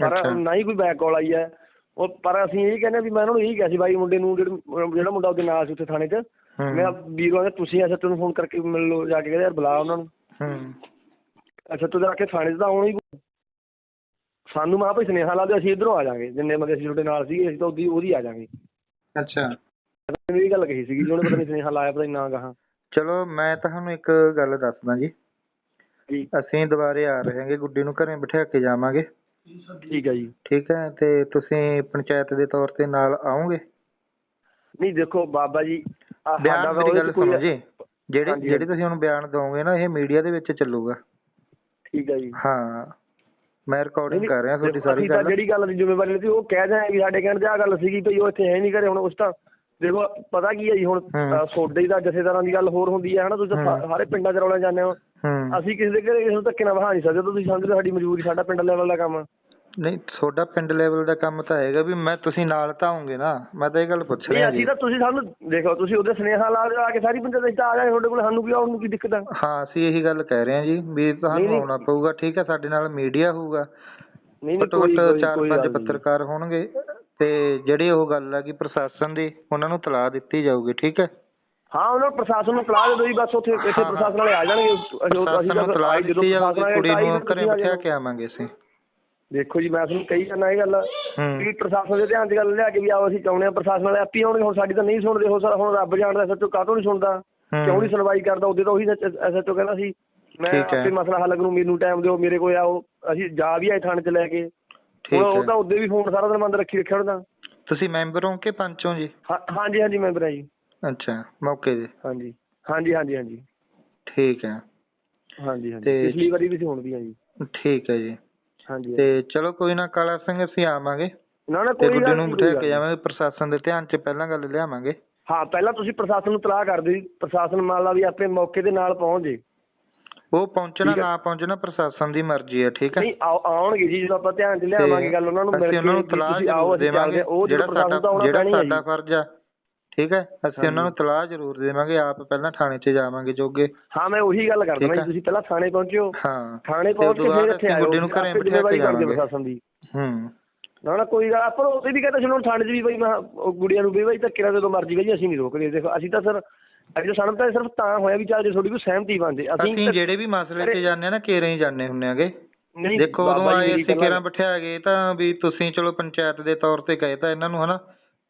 ਪਰ। ਨਾ ਹੀ ਕੋਈ ਬੈਕ ਕਾਲ ਆਈ ਹੈ ਉਹ ਪਰ ਅਸੀਂ ਇਹ ਕਹਿੰਦੇ ਵੀ ਮੈਂ ਉਹਨਾਂ ਨੂੰ ਇਹੀ ਕਿਹਾ ਸੀ ਬਾਈ ਮੁੰਡੇ ਨੂੰ ਜਿਹੜਾ ਮੁੰਡਾ ਉਹਦੇ ਨਾਲ ਸੀ ਉੱਥੇ ਥਾਣੇ 'ਚ ਮੈਂ ਵੀਰ ਕਹਿੰਦਾ ਤੁਸੀਂ ਐਸੇ ਨੂੰ ਫੋਨ ਕਰਕੇ ਮਿਲ ਲਓ ਜਾ ਕੇ ਕਹਿੰਦੇ ਯਾਰ ਬੁਲਾ ਉਹਨਾਂ ਨੂੰ। ਹੂੰ। ਅੱਛਾ ਤੂੰ ਜਾ ਕੇ ਥਾਣੇ 'ਚ ਤਾਂ ਆਉਣਾ ਹੀ। ਸਾਨੂੰ ਮਾ ਭਾਈ ਸੁਨੇਹਾ ਲਾ ਦਿਓ ਅਸੀਂ ਇਧਰੋਂ ਆ ਜਾਾਂਗੇ ਜਿੰਨੇ ਬੰਦੇ ਅਸੀਂ ਤੁਹਾਡੇ ਨਾਲ ਸੀਗੇ ਅਸੀਂ ਤਾਂ ਉਹਦੀ ਉਹਦੀ ਆ ਜਾਾਂਗੇ ਅੱਛਾ। ਮੈਨੂੰ ਇਹ ਗੱਲ ਕਹੀ ਸੀਗੀ ਜੀ ਉਹਨੇ ਪਤਾ ਨਹੀਂ ਸੁਨੇਹਾ ਲਾਇਆ ਪਤਾ ਨਹੀਂ ਨਾ ਕਹਾ। ਚਲੋ ਮੈਂ ਤੁਹਾਨੂੰ ਇੱਕ ਗੱਲ ਦੱਸਦਾ ਜੀ। ਜੀ। ਅਸੀਂ ਦੁਬਾਰੇ ਆ ਰਹੇ ਹਾਂਗੇ ਗੁੱਡੀ ਨੂੰ ਘਰੇ ਬਿਠਾ ਕੇ ਜਾਵਾਂਗੇ। ਠੀਕ ਹੈ ਜੀ। ਠੀਕ ਹੈ ਤੇ ਤੁਸੀਂ ਪੰਚਾਇਤ ਦੇ ਤੌਰ ਤੇ ਨਾਲ ਆਓਗੇ? ਨਹੀਂ ਦੇਖੋ ਬਾਬਾ ਜੀ ਬਿਆਨ ਮੇਰੀ ਗੱਲ ਸੁਣੋ ਜੀ। ਜਿਹੜੇ ਜਿਹੜੀ ਤੁਸੀਂ ਹੁਣ ਬਿਆਨ ਦਵੋਗੇ ਨਾ ਇਹ ਮੀਡੀਆ ਦੇ ਵਿੱਚ ਚੱਲੂਗਾ। ਠੀਕ ਹੈ ਜੀ। ਹਾਂ। ਮੈਂ ਰਿਕਾਰਡਿੰਗ ਕਰ ਰਿਹਾ ਤੁਹਾਡੀ ਸਾਰੀ ਗੱਲ। ਜਿਹੜੀ ਗੱਲ ਦੀ ਜ਼ਿੰਮੇਵਾਰੀ ਲਈ ਉਹ ਕਹਿ ਜਾਏ ਵੀ ਸਾਡੇ ਕਹਿਣ ਤੇ ਆ ਗੱਲ ਸੀਗੀ ਭਈ ਉਹ ਇੱਥੇ ਹੈ ਨਹੀਂ ਘਰੇ ਹੁਣ ਉਸ ਤਾਂ ਦੇਖੋ ਪਤਾ ਕੀ ਹੈ ਜੀ ਹੁਣ ਤੁਹਾਡੇ ਦਾ ਜਥੇਦਾਰਾਂ ਦੀ ਗੱਲ ਹੋਰ ਹੁੰਦੀ ਹੈ ਹਨਾ? ਤੁਸੀਂ। ਸਾਰੇ ਪਿੰਡਾਂ 'ਚ ਰੌਲੇ ਜਾਂਦੇ ਹੋ। ਅਸੀਂ ਕਿਸੇ ਦੇ ਘਰੇ ਕਿਸੇ ਨੂੰ ਧੱਕੇ ਨਾਲ ਵਹਾ ਨਹੀਂ ਸਕਦੇ ਤੁਸੀਂ ਸਮਝਦੇ ਸਾਡੀ ਮਜਬੂਰੀ ਸਾਡਾ ਪਿੰਡ ਲੈਵਲ ਦਾ ਕੰਮ। ਆ। ਨਹੀਂ ਤੁਹਾਡਾ ਪਿੰਡ ਲੈਵਲ ਦਾ ਕੰਮ ਤਾਂ ਹੈਗਾ ਵੀ ਮੈਂ ਤੁਸੀਂ ਨਾਲ ਤਾਂ ਆਉਂਗੇ ਨਾ ਮੈਂ ਤਾਂ ਇਹ ਗੱਲ ਪੁੱਛ ਨਹੀਂ ਰਿਹਾ ਜੀ ਅਸੀਂ ਤਾਂ ਤੁਸੀਂ ਸਾਨੂੰ ਦੇਖੋ ਤੁਸੀਂ ਉਹਦੇ ਸੁਨੇਹਾ ਲਾ ਆ ਕੇ ਸਾਰੀ ਪੰਚਾਇਤ ਵਿੱਚ ਆ ਜਾਏ ਤੁਹਾਡੇ ਕੋਲ ਸਾਨੂੰ ਕੀ ਆਉਣ ਨੂੰ ਕੀ ਦਿੱਕਤ ਆ ਹਾਂ ਅਸੀਂ ਇਹੀ ਗੱਲ ਕਹਿ ਰਹੇ ਹਾਂ ਜੀ ਵੀ ਤੁਹਾਨੂੰ ਨਹੀਂ। ਆਉਣਾ ਪਊਗਾ ਠੀਕ ਹੈ ਸਾਡੇ ਨਾਲ ਮੀਡੀਆ ਹੋਊਗਾ ਨਹੀਂ ਨਹੀਂ ਘੱਟੋ ਕੋਈ ਘੱਟ ਕੋਈ ਚਾਰ ਕੋਈ ਪੰਜ ਗੱਲ ਨਹੀਂ। ਪੱਤਰਕਾਰ ਹੋਣਗੇ ਤੇ ਜਿਹੜੀ ਉਹ ਗੱਲ ਹੈ ਕਿ ਪ੍ਰਸ਼ਾਸਨ ਦੀ ਉਹਨਾਂ ਨੂੰ ਤਲਾਹ ਦਿੱਤੀ ਜਾਊਗੀ ਠੀਕ ਹੈ ਹਾਂ ਉਹਨਾਂ ਨੂੰ ਪ੍ਰਸ਼ਾਸਨ ਨੂੰ ਤਲਾਹ ਦੇ ਦਿਓ ਜੀ ਬਸ ਉੱਥੇ ਇੱਥੇ ਹਾਂ, ਹਾਂ। ਪ੍ਰਸ਼ਾਸਨ ਵਾਲੇ ਆ ਜਾਣਗੇ ਅਸੀਂ ਪ੍ਰਸ਼ਾਸਨ ਤਾਂ ਨੂੰ ਫਿਰ ਤਲਾਹ ਆਏ ਜਦੋਂ ਦਿੱਤੀ ਪ੍ਰਸ਼ਾਸਨ ਜਾਊਗੀ ਕੁੜੀ ਆਏ ਨੂੰ ਤਾਂ ਘਰੇ ਆ ਬਿਠਾ। ਕੇ ਆਵਾਂਗੇ ਅਸੀਂ ਦੇਖੋ ਜੀ ਮੈਂ ਤੁਹਾਨੂੰ ਕਹੀ ਜਾਂਦਾ ਇਹ ਗੱਲ। ਵੀ ਪ੍ਰਸ਼ਾਸਨ ਦੇ ਧਿਆਨ 'ਚ ਗੱਲ ਲਿਆ ਕੇ ਵੀ ਆਓ ਅਸੀਂ ਚਾਹੁੰਦੇ ਹਾਂ ਪ੍ਰਸ਼ਾਸਨ ਵਾਲੇ ਆਪੀ ਆਉਣਗੇ ਹੁਣ ਸਾਡੀ ਤਾਂ ਨਹੀਂ ਸੁਣਦੇ ਹੋ ਸਰ ਹੁਣ ਰੱਬ ਜਾਣਦਾ ਸੱਚੋ ਕਾਹਤੋਂ ਨਹੀਂ ਸੁਣਦਾ। ਕਿਉਂ ਨਹੀਂ ਸੁਣਵਾਈ ਕਰਦਾ? ਉਹਦੇ ਤਾਂ ਉਹੀ ਐਸਐਚਓ ਕਹਿੰਦਾ ਸੀ। ਮੈਂ। ਆਪੇ ਮਸਲਾ ਹੱਲ ਕਰੂੰ ਮੈਨੂੰ ਟਾਈਮ ਦਿਓ ਮੇਰੇ ਕੋਲ ਆਓ ਅਸੀਂ ਜਾ ਵੀ ਆਏ ਥਾਣੇ 'ਚ ਲੈ ਕੇ। ਠੀਕ ਉਹ ਤਾਂ ਉਹਦੇ ਵੀ ਫੋਨ ਸਾਰਾ ਦਿਨ ਬੰਦ ਰੱਖੀ ਰੱਖਿਆ ਉਹਦਾ। ਤੁਸੀਂ ਮੈਂਬਰ ਹੋ ਕਿ ਪੰਚ ਹੋ ਜੀ? ਹਾਂਜੀ ਹਾਂਜੀ ਮੈਂਬਰ ਹੈ ਜੀ। ਅੱਛਾ ਮੌਕੇ ਦੇ ਹਾਂਜੀ ਹਾਂਜੀ ਹਾਂਜੀ ਹਾਂਜੀ। ਠੀਕ ਹੈ। ਹਾਂਜੀ ਹਾਂਜੀ। ਪਿਛਲੀ ਵਾਰੀ ਵੀ ਸੀ ਹੁਣ ਵੀ ਹੈ ਜੀ। ਠੀਕ ਹੈ ਜੀ। ਹਾਂਜੀ ਤੇ ਚਲੋ ਕੋਈ ਨਾ ਕਾਲਾ ਸਿੰਘ ਅਸੀਂ ਆਵਾਂਗੇ। ਨਾ ਨਾ ਤੇ ਕੋਈ ਗੁੱਡੀ ਗੱਲ ਨੂੰ ਨਹੀਂ, ਬਿਠਾ ਕੋਈ ਕੇ। ਜਾਵਾਂਗੇ ਪ੍ਰਸ਼ਾਸਨ ਦੇ ਧਿਆਨ 'ਚ ਪਹਿਲਾਂ ਗੱਲ ਲਿਆਵਾਂਗੇ। ਹਾਂ ਪਹਿਲਾਂ ਤੁਸੀਂ ਪ੍ਰਸ਼ਾਸਨ ਨੂੰ ਤਲਾਹ ਕਰ ਦਿਓ ਜੀ। ਪ੍ਰਸ਼ਾਸਨ ਮੰਨ ਲਾ ਵੀ ਆਪਣੇ ਮੌਕੇ ਦੇ ਨਾਲ ਪਹੁੰਚ ਜੇ। ਉਹ ਪਹੁੰਚਣਾ ਠੀਕ ਹੈ। ਨਾ ਪਹੁੰਚਣਾ ਪ੍ਰਸ਼ਾਸਨ ਦੀ ਮਰਜ਼ੀ ਹੈ ਠੀਕ ਹੈ। ਨਹੀਂ ਆਓ- ਆਉਣਗੇ ਜੀ ਜਦੋਂ ਆਪਾਂ ਧਿਆਨ 'ਚ ਲਿਆਵਾਂਗੇ ਗੱਲ ਉਹਨਾਂ ਨੂੰ ਮਿਲ ਅਸੀਂ ਕੇ ਉਹਨਾਂ ਨੂੰ ਵੀ ਤਲਾਹ ਤੁਸੀਂ ਆਓ ਜ਼ਰੂਰ ਅਸੀਂ ਚੱਲਦੇ ਦੇਵਾਂਗੇ ਹਾਂ। ਉਹ ਜਿਹੜਾ ਸਾਡਾ ਆਉਣਾ ਜਿਹੜਾ ਪੈਣੀ ਹੈ ਸਾਡਾ ਜੀ। ਫਰਜ਼ ਆ ਠੀਕ ਹੈ? ਅਸੀਂ ਉਹਨਾਂ ਨੂੰ ਤਲਾਹ ਜ਼ਰੂਰ ਦੇਵਾਂਗੇ ਆਪ ਪਹਿਲਾਂ ਥਾਣੇ 'ਚ ਜਾਵਾਂਗੇ ਜੋਗੇ। ਹਾਂ ਮੈਂ ਉਹੀ ਗੱਲ ਕਰਦਾ ਹੈ। ਤੁਸੀਂ ਪਹਿਲਾਂ ਥਾਣੇ ਪਹੁੰਚਿਓ। ਹਾਂ। ਥਾਣੇ ਪਹੁੰਚ ਕੇ ਫਿਰ ਇੱਥੇ ਅਸੀਂ ਆਇਓ ਗੁੱਡੀ ਨੂੰ ਘਰੇ ਬਿਠਾ ਕੇ ਜਾਵਾਂਗੇ। ਪ੍ਰਸ਼ਾਸਨ ਦੀ। ਹੂੰ। ਨਾ ਨਾ ਕੋਈ ਗੱਲ ਆਪਾਂ ਉਹ ਵੀ ਕਹਿੰਦੇ ਹੁਣ ਥਾਣੇ 'ਚ ਵੀ ਬਈ ਮੈਂ ਉਹ ਗੁੜੀਆਂ ਨੂੰ ਵੀ ਬਈ ਧੱਕੇ ਨਾਲ ਜਦੋਂ ਮਰਜ਼ੀ ਬਈ ਅਸੀਂ ਨਹੀਂ ਰੋਕਦੇ। ਦੇਖੋ ਅਸੀਂ ਤਾਂ ਸਰ ਅਸੀਂ ਸਾਨੂੰ ਤਾਂ ਸਿਰਫ ਤਾਂ ਹੋਇਆ ਵੀ ਚੱਲ ਜੇ ਤੁਹਾਡੀ ਕੋਈ ਸਹਿਮਤੀ ਬਣ ਜੇ ਅਸੀਂ ਜਿਹੜੇ ਵੀ ਮਸਲੇ ਤੇ ਜਾਂਦੇ ਆ ਨਾ ਕੇਰੇ ਹੀ ਜਾਂਦੇ ਹੁੰਨੇ ਆਗੇ ਦੇਖੋ ਉਦੋਂ ਆਏ ਅਸੀਂ ਕੇਰਾਂ ਬਿਠਾ ਗਏ ਤਾਂ ਵੀ ਤੁਸੀਂ ਚਲੋ ਪੰਚਾਇਤ ਦੇ ਤੌਰ ਤੇ ਗਏ ਤਾਂ ਇਹਨਾਂ ਨੂੰ ਹਨਾ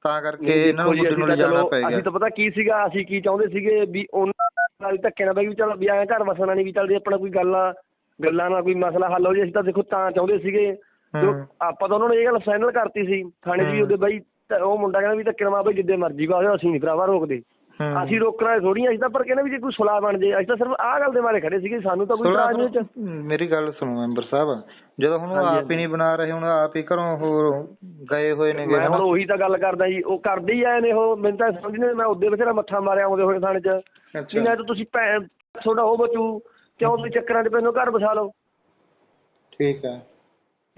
ਤਾਂ ਕਰਕੇ ਇਹਨਾਂ ਨੂੰ ਜੀ, ਗੁੱਡੀ ਨੂੰ ਚਲੋ- ਪੈ ਗਿਆ ਅਸੀਂ ਤਾਂ ਪਤਾ ਕੀ ਸੀਗਾ ਅਸੀਂ ਕੀ ਚਾਹੁੰਦੇ ਸੀਗੇ ਵੀ ਉਹਨਾਂ ਨਾਲ ਧੱਕੇ ਨਾਲ ਬਈ ਵੀ ਚਲ ਵੀ ਐਂ ਘਰ ਵਸਣਾ ਨਹੀਂ ਵੀ ਚੱਲ ਜੇ ਆਪਣਾ ਕੋਈ ਗੱਲ ਗੱਲਾਂ ਨਾਲ ਕੋਈ ਮਸਲਾ ਹੱਲ ਹੋ ਜੇ ਅਸੀਂ ਤਾਂ ਦੇਖੋ ਤਾਂ ਚਾਹੁੰਦੇ ਸੀਗੇ ਜੋ। ਆਪਾਂ ਤਾਂ ਉਹਨਾਂ ਨੂੰ ਇਹ ਗੱਲ ਫਾਈਨਲ ਕਰਤੀ ਸੀ ਥਾਣੇ ਵੀ ਹੂੰ। ਉਹਦੇ ਬਈ ਉਹ ਮੁੰਡਾ ਕਹਿੰਦਾ ਵੀ ਧੱਕੇ ਨਾਲ ਬਈ ਜਿੱਦੇ ਮਰਜ਼ੀ ਬਾਹਰ ਅਸੀਂ ਨਹੀਂ ਭਰਾਵਾ ਰੋਕਦੇ। ਅਸੀਂ ਰੋਕਣਾ ਥੋੜੀਆਂ ਅਸੀਂ ਤਾਂ ਪਰ ਕਹਿੰਦੇ ਵੀ ਜੇ ਕੋਈ ਸੁਲਾਹ ਬਣ ਜੇ ਅਸੀਂ ਤਾਂ ਸਿਰਫ ਆਹ ਗੱਲ ਦੇ ਮਾਰੇ ਖੜੇ ਸੀਗੇ ਸਾਨੂੰ ਤਾਂ ਕੋਈ ਇਤਰਾਜ਼ ਨਹੀਂ ਮੇਰੀ ਗੱਲ ਸੁਣੋ ਮੈਂਬਰ ਸਾਹਿਬ ਜਦੋਂ ਹੁਣ ਆਪ ਹੀ ਨਹੀਂ ਬਣਾ ਰਹੇ ਹੁਣ ਆਪ ਹੀ ਘਰੋਂ ਹੋਰ ਗਏ ਹੋਏ ਨੇਗੇ ਮੈਂ ਹੁਣ ਉਹੀ ਤਾਂ ਗੱਲ ਕਰਦਾ ਜੀ ਉਹ ਕਰਦੇ ਹੀ ਆਏ ਨੇ ਉਹ ਮੈਨੂੰ ਤਾਂ ਸਮਝ ਨਹੀਂ ਮੈਂ ਉਹਦੇ ਬਥੇਰਾ ਮੱਥਾ ਮਾਰਿਆ ਆਉਂਦੇ ਹੋਏ ਥਾਣੇ 'ਚ। ਨਹੀਂ ਨਾ ਤਾਂ ਤੁਸੀਂ ਭੈਣ ਤੁਹਾਡਾ ਉਹ ਬਚੂ ਕਿਉਂ ਤੁਸੀਂ ਚੱਕਰਾਂ 'ਚ ਪੈਨੋ ਘਰ ਬਸਾ ਲਓ। ਠੀਕ ਹੈ।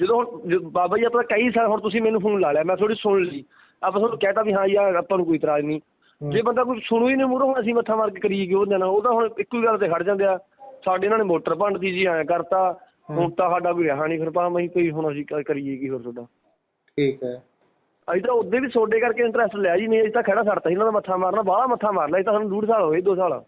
ਜਦੋਂ ਹੁਣ ਬਾਬਾ ਜੀ ਆਪਣਾ ਕਈ ਸਾਲ ਹੁਣ ਤੁਸੀਂ ਮੈਨੂੰ ਫੋਨ ਲਾ ਲਿਆ ਮੈਂ ਥੋੜੀ ਸੁਣ ਲਈ। ਆਪਾਂ ਤੁਹਾਨੂੰ ਕਹਿਤਾ ਵੀ ਹਾਂ ਯਾਰ ਆਪਾਂ ਨੂੰ ਕੋਈ ਇਤਰਾਜ਼ ਨਹੀਂ। ਜੇ ਬੰਦਾ ਕੋਈ ਸੁਣੂ ਹੀ ਨਹੀਂ ਮੂਹਰੋਂ ਹੁਣ ਅਸੀਂ ਮੱਥਾ ਮਾਰ ਕੇ ਕਰੀਏ ਕਿ ਨਾਲ ਉਹ ਤਾਂ ਹੁਣ ਇੱਕੋ ਹੀ ਗੱਲ ਤੇ ਖੜ ਜਾਂਦੇ ਆ। ਸਾਡੇ ਇਹਨਾਂ ਨੇ ਮੋਟਰ ਭੰਨਤੀ ਜੀ ਐਂ ਕਰਤਾ। ਹੁਣ ਤਾਂ ਸਾਡਾ ਕੋਈ ਰਿਹਾ ਨਹੀਂ ਫਿਰ ਪਾ ਅਸੀਂ ਕੋਈ ਹੁਣ ਅਸੀਂ ਕਰੀਏ ਕੀ ਹੋਰ ਤੁਹਾਡਾ? ਠੀਕ ਹੈ। ਅਸੀਂ ਤਾਂ ਉਹਦੇ ਵੀ ਸੋਡੇ ਕਰਕੇ ਇੰਟਰਸਟ ਲਿਆ ਜੀ ਨਹੀਂ ਅਸੀਂ ਤਾਂ ਖੜਾ ਛੱਡਤਾ ਸੀ ਇਹਨਾਂ ਦਾ ਮੱਥਾ ਮਾਰਨਾ ਬਾਹਲਾ ਮੱਥਾ ਮਾਰ ਲਿਆ ਅਸੀਂ ਤਾਂ ਸਾਨੂੰ ਡੂਢ ਸਾਲ ਹੋਏ ਦੋ ਸਾਲ।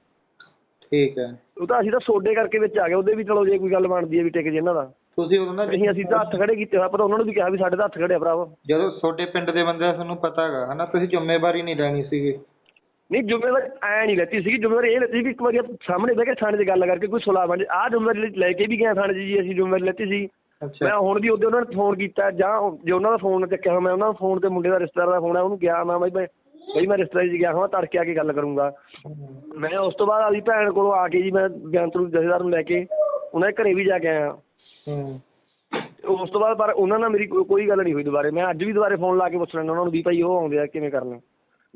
ਠੀਕ ਹੈ। ਉਹ ਤਾਂ ਅਸੀਂ ਤਾਂ ਸੋਡੇ ਕਰਕੇ ਵਿੱਚ ਆ ਗਏ ਉਹਦੇ ਵੀ ਚਲੋ ਜੇ ਕੋਈ ਗੱਲ ਬਣਦੀ ਹੈ ਵੀ ਟਿਕ ਜੇ ਇਹਨਾਂ ਦਾ। ਤੁਸੀਂ ਉਦੋਂ ਨਾ ਅਸੀਂ ਤਾਂ ਹੱਥ ਖੜੇ ਕੀਤੇ ਹੋਇਆ ਪਰ ਉਹਨਾਂ ਨੂੰ ਵੀ ਕਿਹਾ ਵੀ ਸਾਡੇ ਤਾਂ ਹੱਥ ਖੜੇ ਆ ਭਰਾਵਾ। ਜਦੋਂ ਤੁਹਾਡੇ ਪਿੰਡ ਦੇ ਬੰਦੇ ਦਾ ਤੁਹਾਨੂੰ ਪਤਾ ਹੈਗਾ ਹਨਾ ਤੁਸੀਂ ਜ਼ਿੰਮੇਵਾਰੀ ਨਹੀਂ ਲੈਣੀ ਸੀਗੀ। ਨਹੀਂ ਜ਼ਿੰਮੇਵਾਰੀ ਐ ਨਹੀਂ ਲੈਤੀ ਸੀਗੀ ਜ਼ਿੰਮੇਵਾਰੀ ਇਹ ਲੈਤੀ ਸੀ ਵੀ ਇੱਕ ਵਾਰੀ ਸਾਹਮਣੇ ਬਹਿ ਕੇ ਥਾਣੇ 'ਚ ਗੱਲ ਕਰਕੇ ਕੋਈ ਸੁਲਾਹ ਬਣ ਜੇ। ਆਹ ਜ਼ਿੰਮੇਵਾਰੀ ਲੈ ਕੇ ਵੀ ਗਏ ਥਾਣੇ 'ਚ ਜੀ ਅਸੀਂ ਜ਼ਿੰਮੇਵਾਰੀ ਲੈਤੀ ਸੀ। ਮੈਂ ਹੁਣ ਵੀ ਉਹਦੇ ਉਹਨਾਂ ਨੇ ਫੋਨ ਕੀਤਾ ਜਾਂ ਜੇ ਉਹਨਾਂ ਦਾ ਫੋਨ ਚੱਕਿਆ ਹੋਇਆ ਮੈਂ ਉਹਨਾਂ ਦਾ ਫੋਨ ਤੇ ਮੁੰਡੇ ਦਾ ਰਿਸ਼ਤੇਦਾਰ ਦਾ ਫੋਨ ਆ ਉਹਨੂੰ ਗਿਆ ਮੈਂ ਬਾਈ ਬਾਈ ਮੈਂ ਰਿਸ਼ਤੇਦਾਰੀ 'ਚ ਗਿਆ ਹਾਂ ਤੜਕੇ ਆ ਕੇ ਗੱਲ ਕਰੂੰਗਾ। ਮੈਂ ਉਸ ਤੋਂ ਬਾਅਦ ਆਦੀ ਭੈਣ ਕੋਲੋਂ ਆ ਕੇ ਜੀ ਮੈਂ ਬੇਅੰਤ ਨੂੰ ਜਥੇਦਾਰ ਨੂੰ ਲੈ ਕੇ ਉਹਨਾਂ ਦੇ ਘਰੇ ਵੀ ਜਾ ਕੇ ਆਇਆ। ਹੂੰ। ਉਸ ਤੋਂ ਬਾਅਦ ਪਰ ਉਹਨਾਂ ਨਾਲ ਮੇਰੀ ਕੋ- ਕੋਈ ਗੱਲ ਨਹੀਂ ਹੋਈ ਦੁਬਾਰੇ। ਮੈਂ ਅੱਜ ਵੀ ਦੁਬਾਰੇ ਫੋਨ ਲਾ ਕੇ ਪੁੱਛ ਲੈਣਾ ਉਹਨਾਂ ਨੂੰ ਵੀ ਭਾਈ ਉਹ ਆਉਂਦੇ ਆ ਕਿਵੇਂ ਕਰਨਾ।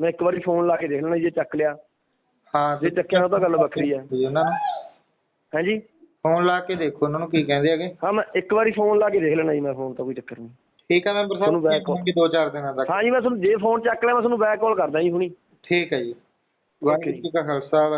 ਮੈਂ ਇੱਕ ਵਾਰੀ ਫੋਨ ਲਾ ਕੇ ਦੇਖ ਲੈਣਾ ਜੇ ਚੱਕ ਲਿਆ। ਹਾਂ ਜੇ ਚੱਕਿਆ ਤਾਂ ਗੱਲ ਵੱਖਰੀ ਆ। ਉਹਨਾਂ ਨੂੰ। ਹਾਂਜੀ? ਫੋਨ ਲਾ ਕੇ ਦੇਖੋ ਉਹਨਾਂ ਨੂੰ ਕੀ ਕਹਿੰਦੇ ਹੈਗੇ। ਹਾਂ ਮੈਂ ਇੱਕ ਵਾਰੀ ਫੋਨ ਲਾ ਕੇ ਦੇਖ ਲੈਣਾ ਜੀ ਮੈਂ ਫੋਨ ਤਾਂ ਕੋਈ ਚੱਕਰ ਨਹੀਂ। ਠੀਕ ਹੈ ਮੈਂਬਰ ਤੁਹਾਨੂੰ ਸਾਹਿਬ back call- ਕਿ ਦੋ ਚਾਰ ਦਿਨਾਂ ਤੱਕ। ਹਾਂ ਜੀ ਮੈਂ ਤੁਹਾਨੂੰ ਜੇ ਫੋਨ ਚੱਕ ਲਿਆ ਮੈਂ ਤੁਹਾਨੂੰ ਬੈਕ ਕਾਲ ਕਰਦਾ ਜੀ ਹੁਣੀ। ਠੀਕ ਹੈ ਜੀ। ਵਾਹਿਗੁਰੂ ਜੀ ਕਾ ਖਾਲਸਾ